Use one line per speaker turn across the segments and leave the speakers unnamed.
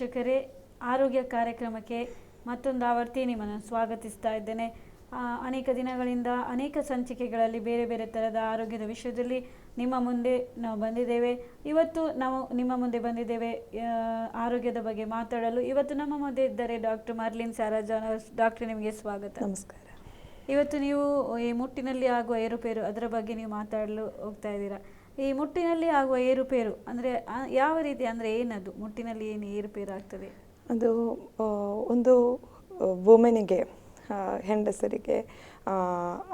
ವೀಕ್ಷಕರೇ ಆರೋಗ್ಯ ಕಾರ್ಯಕ್ರಮಕ್ಕೆ ಮತ್ತೊಂದು ಆವರ್ತಿ ನಿಮ್ಮನ್ನು ಸ್ವಾಗತಿಸ್ತಾ ಇದ್ದೇನೆ. ಅನೇಕ ದಿನಗಳಿಂದ ಅನೇಕ ಸಂಚಿಕೆಗಳಲ್ಲಿ ಬೇರೆ ಬೇರೆ ಥರದ ಆರೋಗ್ಯದ ವಿಷಯದಲ್ಲಿ ನಿಮ್ಮ ಮುಂದೆ ನಾವು ಬಂದಿದ್ದೇವೆ. ಇವತ್ತು ನಾವು ನಿಮ್ಮ ಮುಂದೆ ಬಂದಿದ್ದೇವೆ ಆರೋಗ್ಯದ ಬಗ್ಗೆ ಮಾತಾಡಲು. ಇವತ್ತು ನಮ್ಮ ಮುಂದೆ ಇದ್ದಾರೆ ಡಾಕ್ಟರ್ ಮರ್ಲಿನ್ ಸಾರಾಜಾನ್ ಡಾಕ್ಟರ್ ನಿಮಗೆ ಸ್ವಾಗತ.
ನಮಸ್ಕಾರ.
ಇವತ್ತು ನೀವು ಈ ಮುಟ್ಟಿನಲ್ಲಿ ಆಗುವ ಏರುಪೇರು ಅದರ ಬಗ್ಗೆ ನೀವು ಮಾತಾಡಲು ಹೋಗ್ತಾ ಇದ್ದೀರಾ. ಈ ಮುಟ್ಟಿನಲ್ಲಿ ಆಗುವ ಏರುಪೇರು ಅಂದರೆ ಯಾವ ರೀತಿ ಅಂದರೆ ಏನದು? ಮುಟ್ಟಿನಲ್ಲಿ ಏನು ಏರುಪೇರು ಆಗ್ತದೆ?
ಅದು ಒಂದು ವುಮೆನಿಗೆ ಹೆಂಡಸರಿಗೆ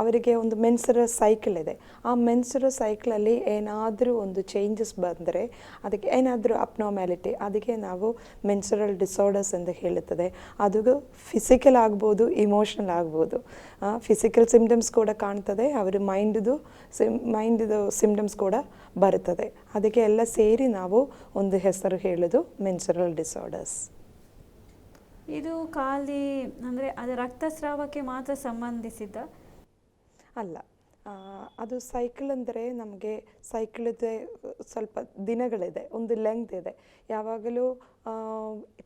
ಅವರಿಗೆ ಒಂದು ಮೆನ್ಸರ ಸೈಕಲ್ ಇದೆ. ಆ ಮೆನ್ಸರ ಸೈಕಲಲ್ಲಿ ಏನಾದರೂ ಒಂದು ಚೇಂಜಸ್ ಬಂದರೆ ಅದಕ್ಕೆ ಏನಾದರೂ ಅಪ್ನಾರ್ಮ್ಯಾಲಿಟಿ ಅದಕ್ಕೆ ನಾವು ಮೆನ್ಸರಲ್ ಡಿಸಾರ್ಡರ್ಸ್ ಎಂದು ಹೇಳುತ್ತದೆ. ಅದು ಫಿಸಿಕಲ್ ಆಗ್ಬೋದು ಇಮೋಷನಲ್ ಆಗ್ಬೋದು. ಫಿಸಿಕಲ್ ಸಿಮ್ಟಮ್ಸ್ ಕೂಡ ಕಾಣ್ತದೆ, ಅವರ ಮೈಂಡ್ದು ಸಿಮ್ ಮೈಂಡ್ದು ಸಿಮ್ಟಮ್ಸ್ ಕೂಡ ಬರುತ್ತದೆ. ಅದಕ್ಕೆ ಎಲ್ಲ ಸೇರಿ ನಾವು ಒಂದು ಹೆಸರು ಹೇಳೋದು ಮೆನ್ಸರಲ್ ಡಿಸಾರ್ಡರ್ಸ್
ಇದು ಖಾಲಿ ಅಂದರೆ ಅದು ರಕ್ತಸ್ರಾವಕ್ಕೆ ಮಾತ್ರ ಸಂಬಂಧಿಸಿದ?
ಅಲ್ಲ. ಅದು ಸೈಕಲ್ ಅಂದರೆ ನಮಗೆ ಸೈಕಲ್ದೆ ಸ್ವಲ್ಪ ದಿನಗಳಿದೆ, ಒಂದು ಲೆಂತ್ ಇದೆ. ಯಾವಾಗಲೂ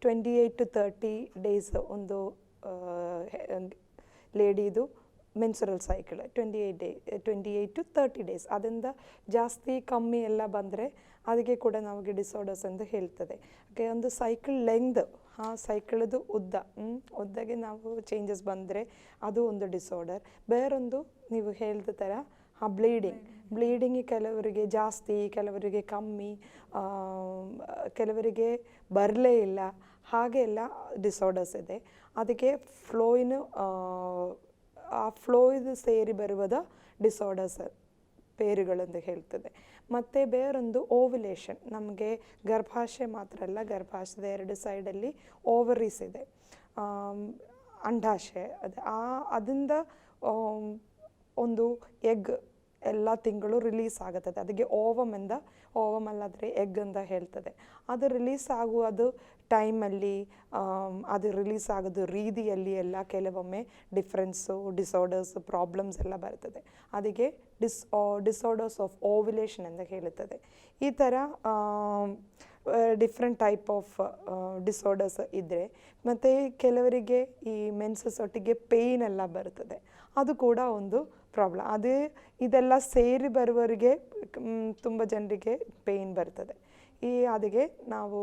twenty eight to thirty days ಒಂದು ಲೇಡಿದು menstrual cycle twenty eight day twenty eight to thirty days ಅದರಿಂದ ಜಾಸ್ತಿ ಕಮ್ಮಿ ಎಲ್ಲ ಬಂದರೆ ಅದಕ್ಕೆ ಕೂಡ ನಮಗೆ ಡಿಸಾರ್ಡರ್ಸ್ ಎಂದು ಹೇಳ್ತದೆ. ಓಕೆ ಒಂದು ಸೈಕಲ್ ಲೆಂಗ್ತ್ ಆ ಸೈಕಲ್ದು ಉದ್ದ ಹ್ಞೂ ಉದ್ದಗೆ ನಾವು ಚೇಂಜಸ್ ಬಂದರೆ ಅದು ಒಂದು ಡಿಸಾರ್ಡರ್ ಬೇರೊಂದು ನೀವು ಹೇಳಿದ ಥರ ಆ ಬ್ಲೀಡಿಂಗ್ ಬ್ಲೀಡಿಂಗ್ ಕೆಲವರಿಗೆ ಜಾಸ್ತಿ ಕೆಲವರಿಗೆ ಕಮ್ಮಿ ಕೆಲವರಿಗೆ ಬರಲೇ ಇಲ್ಲ ಹಾಗೆ ಎಲ್ಲ ಡಿಸಾರ್ಡರ್ಸ್ ಇದೆ. ಅದಕ್ಕೆ ಫ್ಲೋಯಿನ ಆ ಫ್ಲೋಯ್ದು ಸೇರಿ ಬರುವುದ ಡಿಸಾರ್ಡರ್ಸ್ ಪೇರುಗಳೆಂದು ಹೇಳ್ತದೆ. ಮತ್ತು ಬೇರೊಂದು ಓವ್ಯುಲೇಷನ್. ನಮಗೆ ಗರ್ಭಾಶಯ ಮಾತ್ರ ಅಲ್ಲ, ಗರ್ಭಾಶಯದ ಎರಡು ಸೈಡಲ್ಲಿ ಓವರೀಸ್ ಇದೆ. ಅಂಡಾಶಯ. ಅದು ಆ ಅದರಿಂದ ಒಂದು ಎಗ್ ಎಲ್ಲ ತಿಂಗಳು ರಿಲೀಸ್ ಆಗುತ್ತದೆ. ಅದಕ್ಕೆ ಓವಮ್ ಎಂದ ಓವಮ್ ಅಲ್ಲಾದರೆ ಎಗ್ ಅಂತ ಹೇಳ್ತದೆ. ಅದು ರಿಲೀಸ್ ಆಗುವುದು ಟೈಮಲ್ಲಿ ಅದು ರಿಲೀಸ್ ಆಗೋದು ರೀತಿಯಲ್ಲಿ ಎಲ್ಲ ಕೆಲವೊಮ್ಮೆ ಡಿಫ್ರೆನ್ಸು, ಡಿಸಾರ್ಡರ್ಸ್, ಪ್ರಾಬ್ಲಮ್ಸ್ ಎಲ್ಲ ಬರ್ತದೆ. ಅದಕ್ಕೆ ಡಿಸ್, ಡಿಸಾರ್ಡರ್ಸ್ ಆಫ್ ಓವ್ಯುಲೇಷನ್ ಅಂತ ಹೇಳುತ್ತದೆ. ಈ ಥರ ಡಿಫ್ರೆಂಟ್ ಟೈಪ್ ಆಫ್ ಡಿಸಾರ್ಡರ್ಸ್ ಇದ್ದರೆ ಮತ್ತು ಕೆಲವರಿಗೆ ಈ ಮೆನ್ಸಸ್ ಒಟ್ಟಿಗೆ ಪೇಯ್ನ್ ಎಲ್ಲ ಬರ್ತದೆ. ಅದು ಕೂಡ ಒಂದು ಪ್ರಾಬ್ಲಮ್. ಅದೇ ಇದೆಲ್ಲ ಸೇರಿ ಬರುವವರಿಗೆ ತುಂಬ ಜನರಿಗೆ ಪೇಯ್ನ್ ಬರ್ತದೆ. ಈ, ಅದಕ್ಕೆ ನಾವು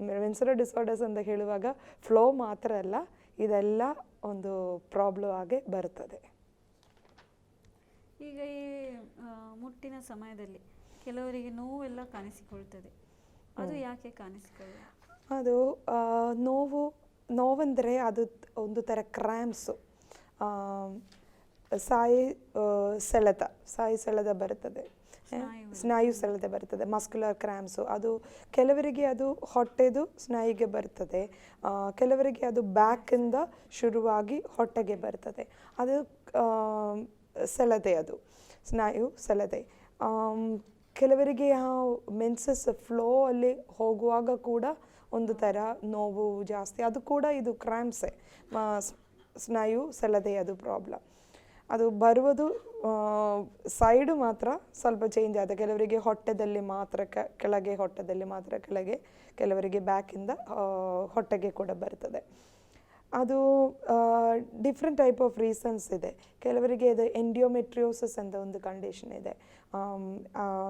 ಮೆನ್ಸುರಲ್ ಡಿಸಾರ್ಡರ್ಸ್ ಅಂತ ಹೇಳುವಾಗ ಫ್ಲೋ ಮಾತ್ರ ಅಲ್ಲ ಇದೆಲ್ಲ ಒಂದು ಪ್ರಾಬ್ಲಮ್ ಆಗಿ ಬರ್ತದೆ.
ಈಗ ಈ ಮುಟ್ಟಿನ ಸಮಯದಲ್ಲಿ ಕೆಲವರಿಗೆ ನೋವೆಲ್ಲ ಕಾಣಿಸಿಕೊಳ್ತದೆ. ಅದು ಯಾಕೆ ಕಾಣಿಸಿಕೊಳ್ಳ
ಅದು ನೋವು ನೋವಂದರೆ ಅದು ಒಂದು ಥರ ಕ್ರ್ಯಾಂಪ್ಸು ಸಾಯಿ ಸೆಳೆತ ಸಾಯಿ ಸೆಳೆದ ಬರ್ತದೆ
ಸ್ನಾಯು.
ಸೆಳೆದ ಸೆಳೆತ ಬರ್ತದೆ ಮಸ್ಕ್ಯುಲರ್ ಕ್ರ್ಯಾಮ್ಸು ಅದು ಕೆಲವರಿಗೆ ಅದು ಹೊಟ್ಟೆದು ಸ್ನಾಯಿಗೆ ಬರ್ತದೆ. ಕೆಲವರಿಗೆ ಅದು ಬ್ಯಾಕಿಂದ ಶುರುವಾಗಿ ಹೊಟ್ಟೆಗೆ ಬರ್ತದೆ. ಅದು ಸೆಳೆದೆ ಅದು. ಸ್ನಾಯು ಸೆಳೆದೆ ಕೆಲವರಿಗೆ ಆ ಮೆನ್ಸಸ್ ಫ್ಲೋ ಅಲ್ಲಿ ಹೋಗುವಾಗ ಕೂಡ ಒಂದು ಥರ ನೋವು ಜಾಸ್ತಿ. ಅದು ಕೂಡ ಇದು ಕ್ರ್ಯಾಂಪ್ಸೆ ಸ್ನಾಯು ಸೆಳೆದೆ ಅದು ಪ್ರಾಬ್ಲಮ್ ಅದು ಬರುವುದು ಸೈಡು ಮಾತ್ರ ಸ್ವಲ್ಪ ಚೇಂಜ್ ಆದ. ಕೆಲವರಿಗೆ ಹೊಟ್ಟೆದಲ್ಲಿ ಮಾತ್ರ ಕೆಳಗೆ, ಹೊಟ್ಟೆದಲ್ಲಿ ಮಾತ್ರ ಕೆಳಗೆ, ಕೆಲವರಿಗೆ ಬ್ಯಾಕಿಂದ ಹೊಟ್ಟೆಗೆ ಕೂಡ ಬರ್ತದೆ. ಅದು ಡಿಫ್ರೆಂಟ್ ಟೈಪ್ ಆಫ್ ರೀಸನ್ಸ್ ಇದೆ. ಕೆಲವರಿಗೆ ಇದು ಎಂಡಿಯೋಮೆಟ್ರಿಯೋಸಿಸ್ ಅಂತ ಒಂದು ಕಂಡೀಷನ್ ಇದೆ.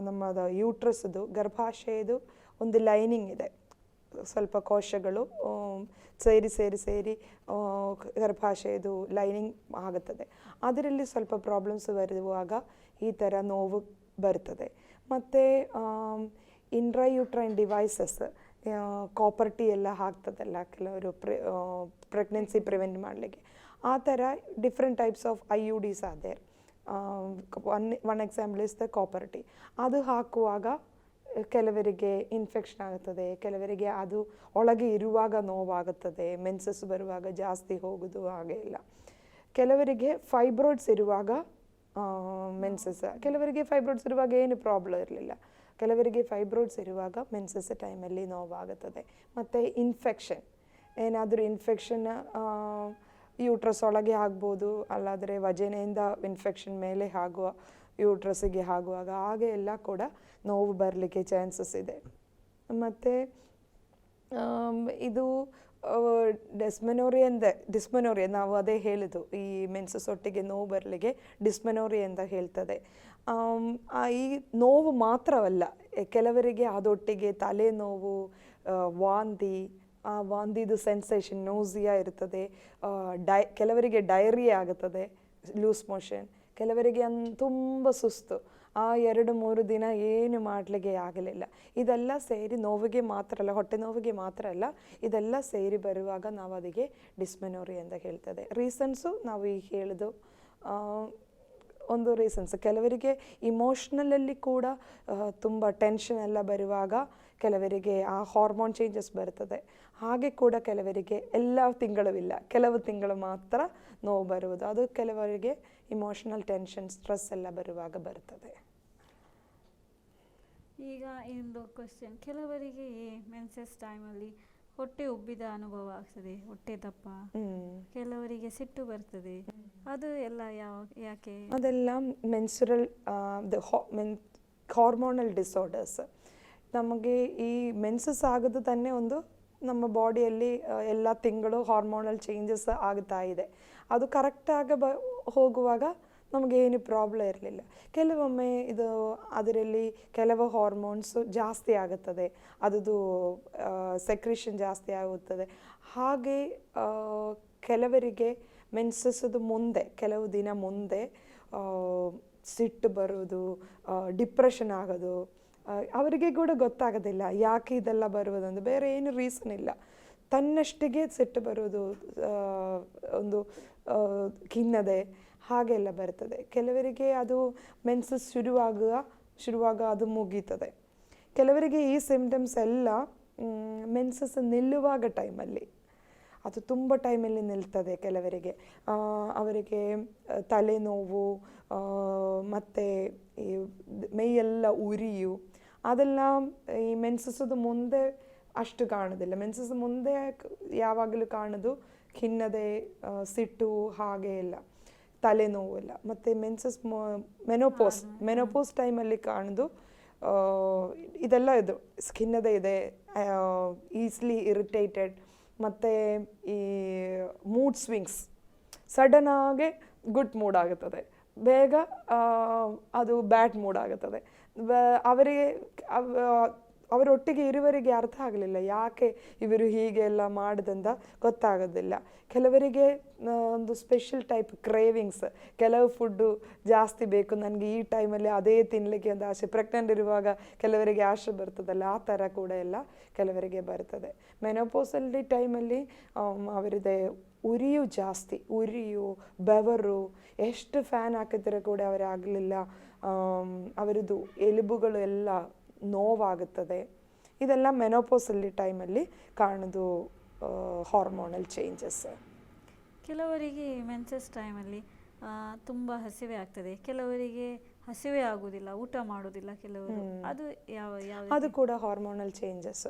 ನಮ್ಮದು ಯೂಟ್ರಸ್ದು ಗರ್ಭಾಶಯದು ಒಂದು ಲೈನಿಂಗ್ ಇದೆ. ಸ್ವಲ್ಪ ಕೋಶಗಳು ಸೇರಿ ಸೇರಿ ಸೇರಿ ಗರ್ಭಾಶಯದು ಲೈನಿಂಗ್ ಆಗುತ್ತದೆ. ಅದರಲ್ಲಿ ಸ್ವಲ್ಪ ಪ್ರಾಬ್ಲಮ್ಸ್ ಬರುವಾಗ ಈ ಥರ ನೋವು ಬರ್ತದೆ. ಮತ್ತು ಇಂಟ್ರಾಯೂಟ್ರೈನ್ ಡಿವೈಸಸ್ ಕಾಪರ್ಟಿ ಎಲ್ಲ ಹಾಕ್ತದಲ್ಲ ಕೆಲವರು ಪ್ರೆ ಪ್ರೆಗ್ನೆನ್ಸಿ ಪ್ರಿವೆಂಟ್ ಮಾಡಲಿಕ್ಕೆ. ಆ ಥರ different types of I U Ds ಆದೆ. One one example is the copper T ಅದು ಹಾಕುವಾಗ ಕೆಲವರಿಗೆ ಇನ್ಫೆಕ್ಷನ್ ಆಗುತ್ತದೆ, ಕೆಲವರಿಗೆ ಅದು ಒಳಗೆ ಇರುವಾಗ ನೋವಾಗುತ್ತದೆ ಮೆನ್ಸಸ್ ಬರುವಾಗ ಜಾಸ್ತಿ ಹೋಗೋದು, ಹಾಗೆ ಇಲ್ಲ ಕೆಲವರಿಗೆ ಫೈಬ್ರೋಡ್ಸ್ ಇರುವಾಗ ಮೆನ್ಸಸ್ ಕೆಲವರಿಗೆ ಫೈಬ್ರೋಡ್ಸ್ ಇರುವಾಗ ಏನು ಪ್ರಾಬ್ಲಮ್ ಇರಲಿಲ್ಲ. ಕೆಲವರಿಗೆ ಫೈಬ್ರೋಡ್ಸ್ ಇರುವಾಗ ಮೆನ್ಸಸ್ ಟೈಮಲ್ಲಿ ನೋವಾಗುತ್ತದೆ. ಮತ್ತು ಇನ್ಫೆಕ್ಷನ್ ಏನಾದರೂ ಇನ್ಫೆಕ್ಷನ್ ಯೂಟ್ರಸ್ ಒಳಗೆ ಆಗ್ಬೋದು, ಅಲ್ಲಾದರೆ ವಜನೆಯಿಂದ ಇನ್ಫೆಕ್ಷನ್ ಮೇಲೆ ಆಗುವ ಯೂಟ್ರಸ್ಸಿಗೆ ಆಗುವಾಗ ಹಾಗೆ ಎಲ್ಲ ಕೂಡ ನೋವು ಬರಲಿಕ್ಕೆ ಚಾನ್ಸಸ್ ಇದೆ. ಮತ್ತು ಇದು ಡೆಸ್ಮೆನೋರಿ ಅಂದ ಡಿಸ್ಮೆನೋರಿಯ ನಾವು ಅದೇ ಹೇಳಿದ್ದು, ಈ ಮೆನ್ಸಸ್ ಒಟ್ಟಿಗೆ ನೋವು ಬರಲಿಕ್ಕೆ ಡಿಸ್ಮೆನೋರಿ ಅಂತ ಹೇಳ್ತದೆ. ಈ ನೋವು ಮಾತ್ರವಲ್ಲ ಕೆಲವರಿಗೆ ಅದೊಟ್ಟಿಗೆ ತಲೆನೋವು ವಾಂತಿ, ಆ, ವಾಂತಿದು ಸೆನ್ಸೇಷನ್, ನೋಸಿಯಾ ಇರ್ತದೆ ಡೈ, ಕೆಲವರಿಗೆ ಡೈರಿಯಾ ಆಗುತ್ತದೆ, ಲೂಸ್ ಮೋಷನ್. ಕೆಲವರಿಗೆ ಅನ್, ತುಂಬ ಸುಸ್ತು. ಆ ಎರಡು, ಮೂರು ದಿನ ಏನು ಮಾಡಲಿಕ್ಕೆ ಆಗಲಿಲ್ಲ. ಇದೆಲ್ಲ ಸೇರಿ ನೋವಿಗೆ ಮಾತ್ರ ಅಲ್ಲ, ಹೊಟ್ಟೆ ನೋವಿಗೆ ಮಾತ್ರ ಅಲ್ಲ, ಇದೆಲ್ಲ ಸೇರಿ ಬರುವಾಗ ನಾವು ಅದಕ್ಕೆ ಡಿಸ್ಮೆನೋರಿ ಅಂತ ಹೇಳ್ತದೆ. ರೀಸನ್ಸು ನಾವು ಈಗ ಹೇಳಿದು ಒಂದು ರೀಸನ್ಸ್. ಕೆಲವರಿಗೆ ಇಮೋಷ್ನಲಲ್ಲಿ ಕೂಡ ತುಂಬ ಟೆನ್ಷನ್ ಎಲ್ಲ ಬರುವಾಗ ಕೆಲವರಿಗೆ ಆ ಹಾರ್ಮೋನ್ ಚೇಂಜಸ್ ಬರ್ತದೆ. ಹಾಗೆ ಕೂಡ ಕೆಲವರಿಗೆ ಎಲ್ಲ ತಿಂಗಳು ಇಲ್ಲ, ಕೆಲವು ತಿಂಗಳು ಮಾತ್ರ ನೋವು ಬರುವುದು. ಅದು ಕೆಲವರಿಗೆ ಇಮೋಷನಲ್ ಟೆನ್ಷನ್ ಸ್ಟ್ರೆಸ್ ಎಲ್ಲ ಬರುವಾಗ ಬರ್ತದೆ.
ಈಗ ಇನ್ನೊಂದು ಕ್ವಶನ್ ಕೆಲವರಿಗೆ ಮೆನ್ಸಸ್ ಟೈಮಲ್ಲಿ ಹೊಟ್ಟೆ ಉಬ್ಬಿದ ಅನುಭವ ಆಗ್ತದೆ. ಹೊಟ್ಟೆ ದಪ್ಪ. ಕೆಲವರಿಗೆ ಸಿಟ್ಟು ಬರ್ತದೆ. ಅದು ಎಲ್ಲ ಯಾವ ಯಾಕೆ?
ಅದೆಲ್ಲ ಮೆನ್ಸುರಲ್ ಹಾರ್ಮೋನಲ್ ಡಿಸಾರ್ಡರ್ಸ್ ನಮಗೆ ಈ ಮೆನ್ಸಸ್ ಆಗೋದು ತನ್ನೇ ಒಂದು ನಮ್ಮ ಬಾಡಿಯಲ್ಲಿ ಎಲ್ಲ ತಿಂಗಳು ಹಾರ್ಮೋನಲ್ ಚೇಂಜಸ್ ಆಗ್ತಾ ಇದೆ. ಅದು ಕರೆಕ್ಟಾಗಿ ಹೋಗುವಾಗ ನಮಗೆ ಏನು ಪ್ರಾಬ್ಲಮ್ ಇರಲಿಲ್ಲ. ಕೆಲವೊಮ್ಮೆ ಇದು ಅದರಲ್ಲಿ ಕೆಲವು ಹಾರ್ಮೋನ್ಸ್ ಜಾಸ್ತಿ ಆಗುತ್ತದೆ. ಅದು ಸೆಕ್ರೇಷನ್ ಜಾಸ್ತಿ ಆಗುತ್ತದೆ. ಹಾಗೆ ಕೆಲವರಿಗೆ ಮೆನ್ಸಸ್ದು ಮುಂದೆ, ಕೆಲವು ದಿನ ಮುಂದೆ ಸಿಟ್ಟು ಬರೋದು ಡಿಪ್ರೆಷನ್ ಆಗೋದು ಅವರಿಗೆ ಕೂಡ ಗೊತ್ತಾಗೋದಿಲ್ಲ ಯಾಕೆ ಇದೆಲ್ಲ ಬರುವುದಂದು ಬೇರೆ ಏನು ರೀಸನ್ ಇಲ್ಲ. ತನ್ನಷ್ಟಿಗೆ ಸಿಟ್ಟು ಬರೋದು ಒಂದು ಖಿನ್ನದೆ ಹಾಗೆಲ್ಲ ಬರ್ತದೆ. ಕೆಲವರಿಗೆ ಅದು ಮೆನ್ಸಸ್ ಶುರುವಾಗುವ ಶುರುವಾಗ ಅದು ಮುಗೀತದೆ. ಕೆಲವರಿಗೆ ಈ ಸಿಮ್ಟಮ್ಸ್ ಎಲ್ಲ ಮೆನ್ಸಸ್ ನಿಲ್ಲುವಾಗ ಟೈಮಲ್ಲಿ, ಅದು ತುಂಬ ಟೈಮಲ್ಲಿ ನಿಲ್ತದೆ ಕೆಲವರಿಗೆ. ಅವರಿಗೆ ತಲೆನೋವು ಮತ್ತು ಈ ಮೈಯೆಲ್ಲ ಉರಿಯು, ಅದೆಲ್ಲ ಈ ಮೆನ್ಸಸ್ಸದು ಮುಂದೆ ಅಷ್ಟು ಕಾಣೋದಿಲ್ಲ. ಮೆನ್ಸಸ್ ಮುಂದೆ ಯಾವಾಗಲೂ ಕಾಣೋದು ಖಿನ್ನದೆ ಸಿಟ್ಟು ಹಾಗೆ ಇಲ್ಲ ತಲೆನೋವು ಇಲ್ಲ ಮತ್ತು ಮೆನ್ಸಸ್ ಮೆನೋಪೋಸ್ ಮೆನೋಪೋಸ್ ಟೈಮಲ್ಲಿ ಕಾಣೋದು ಇದೆಲ್ಲ ಇದು ಸ್ಕಿನ್ನದೇ ಇದೆ ಈಸ್ಲಿ ಇರಿಟೇಟೆಡ್ ಮತ್ತು ಈ ಮೂಡ್ ಸ್ವಿಂಗ್ಸ್ ಸಡನ್ ಆಗಿ ಗುಡ್ ಮೂಡ್ ಆಗುತ್ತದೆ. ಬೇಗ ಅದು ಬ್ಯಾಡ್ ಮೂಡ್ ಆಗುತ್ತದೆ. ಅವರಿಗೆ ಅವ- ಅವರೊಟ್ಟಿಗೆ ಇರುವರಿಗೆ ಅರ್ಥ ಆಗಲಿಲ್ಲ. ಯಾಕೆ ಇವರು ಹೀಗೆ ಎಲ್ಲ ಮಾಡಿದಂತ ಗೊತ್ತಾಗೋದಿಲ್ಲ. ಕೆಲವರಿಗೆ ಒಂದು ಸ್ಪೆಷಲ್ ಟೈಪ್ ಕ್ರೇವಿಂಗ್ಸ್ ಕೆಲವು ಫುಡ್ಡು ಜಾಸ್ತಿ ಬೇಕು, ನನಗೆ ಈ ಟೈಮಲ್ಲಿ ಅದೇ ತಿನ್ನಲಿಕ್ಕೆ ಒಂದು ಆಸೆ. ಪ್ರೆಗ್ನೆಂಟ್ ಇರುವಾಗ ಕೆಲವರಿಗೆ ಆಸೆ ಬರ್ತದಲ್ಲ, ಆ ಥರ ಕೂಡ ಎಲ್ಲ ಕೆಲವರಿಗೆ ಬರ್ತದೆ. ಮೆನೋಪೋಸಲ್ಲಿ ಟೈಮಲ್ಲಿ ಅವರದೇ ಉರಿಯು ಜಾಸ್ತಿ, ಉರಿಯು, ಬೆವರು, ಎಷ್ಟು ಫ್ಯಾನ್ ಹಾಕಿದ್ರೆ ಕೂಡ ಅವರಾಗಲಿಲ್ಲ. ಅವರದ್ದು ಎಲುಬುಗಳು ಎಲ್ಲ ನೋವಾಗುತ್ತದೆ. ಇದೆಲ್ಲ ಮೆನೋಪೋಸಲ್ಲಿ ಟೈಮಲ್ಲಿ ಕಾಣೋದು ಹಾರ್ಮೋನಲ್ ಚೇಂಜಸ್.
ಕೆಲವರಿಗೆ ಮೆನ್ಸಸ್ ಟೈಮಲ್ಲಿ ತುಂಬ ಹಸಿವೆ ಆಗ್ತದೆ. ಕೆಲವರಿಗೆ ಹಸಿವೆ ಆಗುವುದಿಲ್ಲ ಊಟ ಮಾಡೋದಿಲ್ಲ ಕೆಲವರು. ಅದು ಯಾವ ಯಾವ
ಅದು ಕೂಡ ಹಾರ್ಮೋನಲ್ ಚೇಂಜಸ್.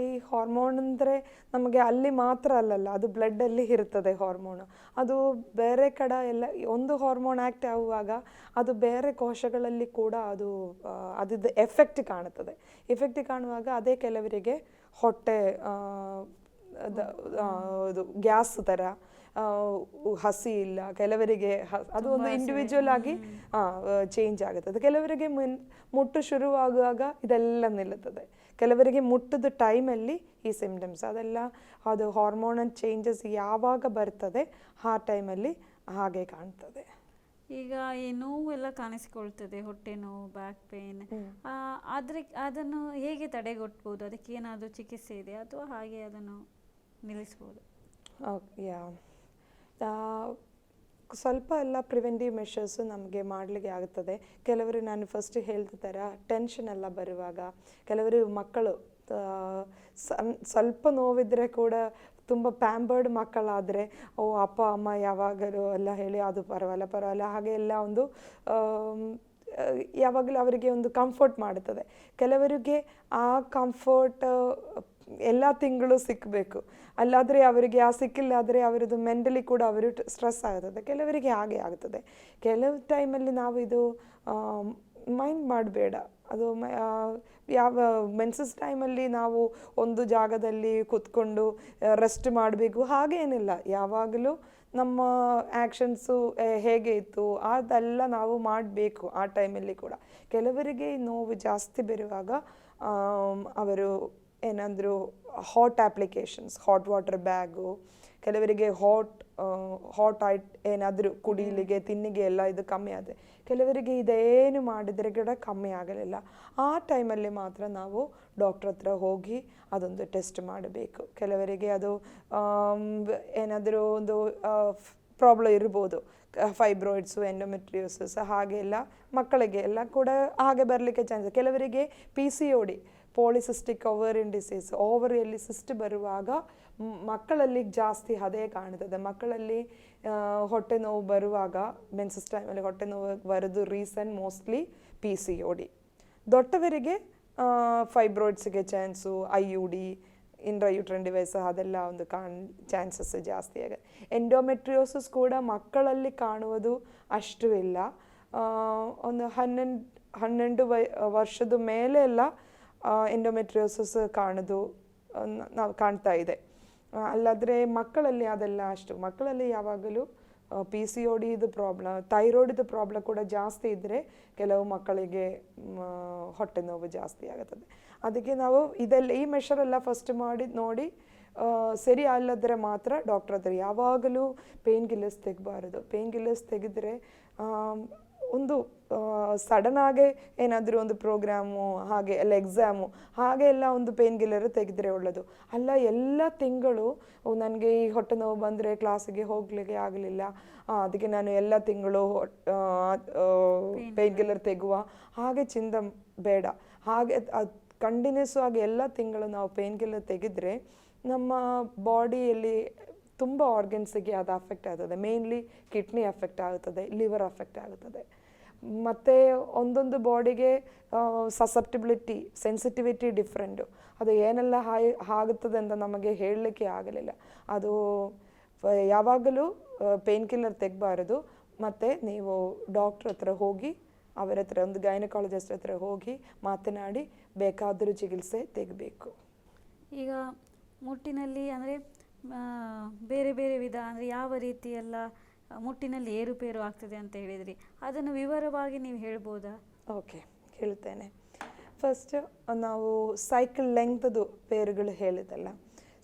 ಈ ಹಾರ್ಮೋನ್ ಅಂದರೆ ನಮಗೆ ಅಲ್ಲಿ ಮಾತ್ರ ಅಲ್ಲಲ್ಲ ಅದು ಬ್ಲಡ್ಡಲ್ಲಿ ಇರ್ತದೆ ಹಾರ್ಮೋನು ಅದು ಬೇರೆ ಕಡೆ ಎಲ್ಲ ಒಂದು ಹಾರ್ಮೋನ್ ಆ್ಯಕ್ಟ್ ಆಗುವಾಗ ಅದು ಬೇರೆ ಕೋಶಗಳಲ್ಲಿ ಕೂಡ ಅದು ಆ, ಅದ್ರದ್ದು ಎಫೆಕ್ಟ್ ಕಾಣುತ್ತದೆ. ಎಫೆಕ್ಟ್ ಕಾಣುವಾಗ ಅದೇ ಕೆಲವರಿಗೆ ಹೊಟ್ಟೆ ಇದು ಗ್ಯಾಸ್ ಥರ ಹಸಿ ಇಲ್ಲ ಕೆಲವರಿಗೆ ಅದು ಒಂದು ಇಂಡಿವಿಜುವಲ್ ಆಗಿ ಚೇಂಜ್ ಆಗುತ್ತದೆ ಕೆಲವರಿಗೆ ಮುನ್ ಮುಟ್ಟು ಶುರುವಾಗುವಾಗ ಇದೆಲ್ಲ ನಿಲ್ಲುತ್ತದೆ. ಕೆಲವರಿಗೆ ಮುಟ್ಟದ ಟೈಮಲ್ಲಿ ಈ ಸಿಮ್ಟಮ್ಸ್ ಅದೆಲ್ಲ ಅದು ಹಾರ್ಮೋನಲ್ ಚೇಂಜಸ್ ಯಾವಾಗ ಬರ್ತದೆ ಆ ಟೈಮಲ್ಲಿ ಹಾಗೆ ಕಾಣ್ತದೆ.
ಈಗ ಈ ನೋವು ಎಲ್ಲ ಕಾಣಿಸಿಕೊಳ್ತದೆ ಹೊಟ್ಟೆ ನೋವು ಬ್ಯಾಕ್ ಪೇನ್ ಆದರೆ ಅದನ್ನು ಹೇಗೆ ತಡೆಗಟ್ಟಬಹುದು ಅದಕ್ಕೆ ಏನಾದರೂ ಚಿಕಿತ್ಸೆ ಇದೆ ಅಥವಾ ಹಾಗೆ ಅದನ್ನು ನಿಲ್ಲಿಸ್ಬೋದು?
ಯಾ. ಸ್ವಲ್ಪ ಎಲ್ಲ ಪ್ರಿವೆಂಟಿವ್ ಮೆಷರ್ಸು ನಮಗೆ ಮಾಡಲಿಕ್ಕೆ ಆಗುತ್ತದೆ ಕೆಲವರು ನಾನು ಫಸ್ಟ್ ಹೇಳ್ದ ಥರ ಟೆನ್ಷನ್ ಎಲ್ಲ ಬರುವಾಗ, ಕೆಲವರು ಮಕ್ಕಳು ಸ್ವಲ್ಪ ನೋವಿದ್ರೆ ಕೂಡ ತುಂಬ ಪ್ಯಾಂಬರ್ಡ್ ಮಕ್ಕಳಾದರೆ, ಓ, ಅಪ್ಪ, ಅಮ್ಮ ಯಾವಾಗಲೂ ಎಲ್ಲ ಹೇಳಿ ಅದು ಪರವಾಗಿಲ್ಲ ಪರವಾಗಿಲ್ಲ, ಹಾಗೆ ಎಲ್ಲ ಒಂದು ಯಾವಾಗಲೂ ಅವರಿಗೆ ಒಂದು ಕಂಫರ್ಟ್ ಮಾಡುತ್ತದೆ ಕೆಲವರಿಗೆ ಆ ಕಂಫರ್ಟ್ ಎಲ್ಲ ತಿಂಗಳು ಸಿಕ್ಕಬೇಕು ಅಲ್ಲಾದರೆ ಅವರಿಗೆ ಆ ಸಿಕ್ಕಿಲ್ಲ ಆದರೆ ಅವರದ್ದು ಮೆಂಟಲಿ ಕೂಡ ಅವರು ಸ್ಟ್ರೆಸ್ ಆಗುತ್ತದೆ. ಕೆಲವರಿಗೆ ಹಾಗೆ ಆಗುತ್ತದೆ ಕೆಲವು ಟೈಮಲ್ಲಿ ನಾವು ಇದು ಮೈಂಡ್ ಮಾಡಬೇಡ. ಅದು ಯಾವ ಮೆನ್ಸಸ್ ಟೈಮಲ್ಲಿ ನಾವು ಒಂದು ಜಾಗದಲ್ಲಿ ಕೂತ್ಕೊಂಡು ರೆಸ್ಟ್ ಮಾಡಬೇಕು. ಹಾಗೇನಿಲ್ಲ. ಯಾವಾಗಲೂ ನಮ್ಮ ಆ್ಯಕ್ಷನ್ಸು ಹೇಗೆ ಇತ್ತು, ಅದೆಲ್ಲ ನಾವು ಮಾಡಬೇಕು ಆ ಟೈಮಲ್ಲಿ ಕೂಡ. ಕೆಲವರಿಗೆ ನೋವು ಜಾಸ್ತಿ ಬರುವಾಗ ಅವರು ಏನಾದರೂ hot applications hot water bag ಕೆಲವರಿಗೆ ಹಾಟ್ ಹಾಟ್ ಐಟ್ ಏನಾದರೂ ಕುಡಿಲಿಗೆ ತಿನ್ನಿಗೆ ಎಲ್ಲ ಇದು ಕಮ್ಮಿ ಆದರೆ ಕೆಲವರಿಗೆ ಇದೇನು ಮಾಡಿದರೆ ಕೂಡ ಕಮ್ಮಿ ಆಗಲಿಲ್ಲ. ಆ ಟೈಮಲ್ಲಿ ಮಾತ್ರ ನಾವು ಡಾಕ್ಟ್ರ್ ಹತ್ರ ಹೋಗಿ ಅದೊಂದು ಟೆಸ್ಟ್ ಮಾಡಬೇಕು. ಕೆಲವರಿಗೆ ಅದು ಏನಾದರೂ ಒಂದು ಪ್ರಾಬ್ಲಮ್ ಇರ್ಬೋದು. ಫೈಬ್ರಾಯ್ಡ್ಸು ಎಂಡೋಮೆಟ್ರಿಯೋಸಿಸ್ ಹಾಗೆಲ್ಲ ಮಕ್ಕಳಿಗೆ ಎಲ್ಲ ಕೂಡ ಹಾಗೆ ಬರಲಿಕ್ಕೆ ಚಾನ್ಸ್ ಕೆಲವರಿಗೆ P C O D polycystic ovarian disease ಓವರಿಯಲ್ಲಿ cyst ಬರುವಾಗ ಮಕ್ಕಳಲ್ಲಿ ಜಾಸ್ತಿ ಅದೇ ಕಾಣ್ತದೆ. ಮಕ್ಕಳಲ್ಲಿ ಹೊಟ್ಟೆ ನೋವು ಬರುವಾಗ ಮೆನ್ಸಸ್ ಟೈಮಲ್ಲಿ ಹೊಟ್ಟೆ ನೋವು ಬರೋದು reason mostly P C O D ದೊಡ್ಡವರಿಗೆ ಫೈಬ್ರಾಯ್ಡ್ಸ್ಗೆ chance I U D intrauterine device ಅದೆಲ್ಲ ಒಂದು ಕಾಣ್ ಚಾನ್ಸಸ್ ಜಾಸ್ತಿ ಆಗುತ್ತೆ. ಎಂಡೋಮೆಟ್ರಿಯೋಸಿಸ್ ಕೂಡ ಮಕ್ಕಳಲ್ಲಿ ಕಾಣುವುದು ಅಷ್ಟು ಇಲ್ಲ. ಒಂದು ಹನ್ನೊಂದು ಹನ್ನೊಂದು ವೈ ವರ್ಷದ ಮೇಲೆ ಎಲ್ಲ ಎಂಡೋಮೆಟ್ರಿಯೋಸಿಸ್ ಕಾಣೋದು ನಾವು ಕಾಣ್ತಾ ಇದೆ. ಅಲ್ಲಾದರೆ ಮಕ್ಕಳಲ್ಲಿ ಅದೆಲ್ಲ ಅಷ್ಟು. ಮಕ್ಕಳಲ್ಲಿ ಯಾವಾಗಲೂ ಪಿ ಸಿ ಒ ಡಿದು ಪ್ರಾಬ್ಲಮ್ ಥೈರಾಯ್ಡ್ದು ಪ್ರಾಬ್ಲಮ್ ಕೂಡ ಜಾಸ್ತಿ ಇದ್ದರೆ ಕೆಲವು ಮಕ್ಕಳಿಗೆ ಹೊಟ್ಟೆ ನೋವು ಜಾಸ್ತಿ ಆಗುತ್ತದೆ. ಅದಕ್ಕೆ ನಾವು ಇದೆಲ್ಲ, ಈ ಮೆಷರೆಲ್ಲ ಫಸ್ಟ್ ಮಾಡಿ, ನೋಡಿ ಸರಿ ಅಲ್ಲದ್ರೆ ಮಾತ್ರ ಡಾಕ್ಟ್ರ್ ಹತ್ರ. ಯಾವಾಗಲೂ ಪೇನ್ ಕಿಲ್ಲರ್ಸ್ ತೆಗಬಾರದು. ಪೇನ್ ಕಿಲ್ಲರ್ಸ್ ತೆಗೆದ್ರೆ ಒಂದು ಸಡನ್ ಆಗಿ ಏನಾದರೂ ಒಂದು ಪ್ರೋಗ್ರಾಮು ಹಾಗೆ ಎಲ್ಲ ಎಕ್ಸಾಮು ಹಾಗೆ ಎಲ್ಲ ಒಂದು ಪೇನ್ ಗಿಲ್ಲರ್ ತೆಗೆದ್ರೆ ಒಳ್ಳೆಯದು ಅಲ್ಲ ಎಲ್ಲ ತಿಂಗಳು ನನಗೆ ಈ ಹೊಟ್ಟೆ ನೋವು ಬಂದರೆ ಕ್ಲಾಸಿಗೆ ಹೋಗ್ಲಿಕ್ಕೆ ಆಗಲಿಲ್ಲ. ಅದಕ್ಕೆ ನಾನು ಎಲ್ಲ ತಿಂಗಳು ಪೇನ್ ಗಿಲ್ಲರ್ ತೆಗುವ. ಹಾಗೆ ಚಿಂದ ಬೇಡ. ಹಾಗೆ ಅದು ಕಂಟಿನ್ಯೂಸ್ ಆಗಿ ಎಲ್ಲ ತಿಂಗಳು ನಾವು ಪೇನ್ ಕಿಲ್ಲರ್ ತೆಗೆದ್ರೆ ನಮ್ಮ ಬಾಡಿಯಲ್ಲಿ ತುಂಬ ಆರ್ಗನ್ಸಿಗೆ ಅದು ಅಫೆಕ್ಟ್ ಆಗ್ತದೆ. ಮೇನ್ಲಿ ಕಿಡ್ನಿ ಅಫೆಕ್ಟ್ ಆಗುತ್ತದೆ ಲಿವರ್ ಅಫೆಕ್ಟ್ ಆಗುತ್ತದೆ ಮತ್ತು ಒಂದೊಂದು ಬಾಡಿಗೆ ಸಸೆಪ್ಟಿಬಿಲಿಟಿ ಸೆನ್ಸಿಟಿವಿಟಿ ಡಿಫ್ರೆಂಟು ಅದು ಏನೆಲ್ಲ ಹಾಯ್ ಆಗುತ್ತದೆ ಅಂತ ನಮಗೆ ಹೇಳಲಿಕ್ಕೆ ಆಗಲಿಲ್ಲ. ಅದು ಯಾವಾಗಲೂ ಪೇನ್ ಕಿಲ್ಲರ್ ತೆಗಬಾರದು. ಮತ್ತು ನೀವು ಡಾಕ್ಟ್ರ್ ಹತ್ರ ಹೋಗಿ, ಅವರ ಹತ್ರ, ಒಂದು ಗೈನಕಾಲಜಿಸ್ಟ್ ಹತ್ರ ಹೋಗಿ ಮಾತನಾಡಿ, ಬೇಕಾದರೂ ಚಿಕಿತ್ಸೆ ತೆಗಬೇಕು.
ಈಗ ಮುಟ್ಟಿನಲ್ಲಿ ಅಂದರೆ ಬೇರೆ ಬೇರೆ ವಿಧ, ಅಂದರೆ ಯಾವ ರೀತಿಯೆಲ್ಲ ಮುಟ್ಟಿನಲ್ಲಿ ಏರುಪೇರು ಆಗ್ತದೆ ಅಂತ ಹೇಳಿದ್ರಿ. ಅದನ್ನು ವಿವರವಾಗಿ ನೀವು ಹೇಳ್ಬೋದಾ?
ಓಕೆ ಹೇಳ್ತೇನೆ ಫಸ್ಟ್ ನಾವು ಸೈಕಲ್ ಲೆಂಗ್ತದು ಪೇರುಗಳು ಹೇಳಿದಲ್ಲ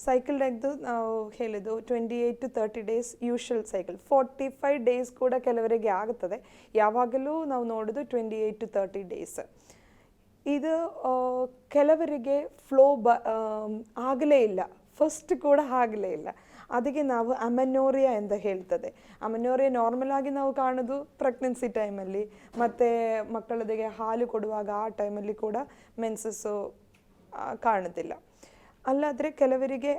ಸೈಕಲ್ ಲೆಂಗ್ದು ನಾವು ಹೇಳಿದ್ದು twenty eight to thirty days usual cycle forty five days ಕೂಡ ಕೆಲವರಿಗೆ ಆಗುತ್ತದೆ ಯಾವಾಗಲೂ ನಾವು ನೋಡೋದು twenty eight to thirty days ಇದು ಕೆಲವರಿಗೆ ಫ್ಲೋ ಬ ಆಗಲೇ ಇಲ್ಲ. ಫಸ್ಟ್ ಕೂಡ ಆಗಲೇ ಇಲ್ಲ. ಅದಕ್ಕೆ ನಾವು ಅಮೆನೋರಿಯಾ ಅಂತ ಹೇಳ್ತದೆ. ಅಮೆನೋರಿಯಾ ನಾರ್ಮಲ್ ಆಗಿ ನಾವು ಕಾಣೋದು ಪ್ರೆಗ್ನೆನ್ಸಿ ಟೈಮಲ್ಲಿ ಮತ್ತು ಮಕ್ಕಳದಿಗೆ ಹಾಲು ಕೊಡುವಾಗ ಆ ಟೈಮಲ್ಲಿ ಕೂಡ ಮೆನ್ಸಸ್ಸು ಕಾಣುತ್ತಿಲ್ಲ ಅಲ್ಲಾದರೆ ಕೆಲವರಿಗೆ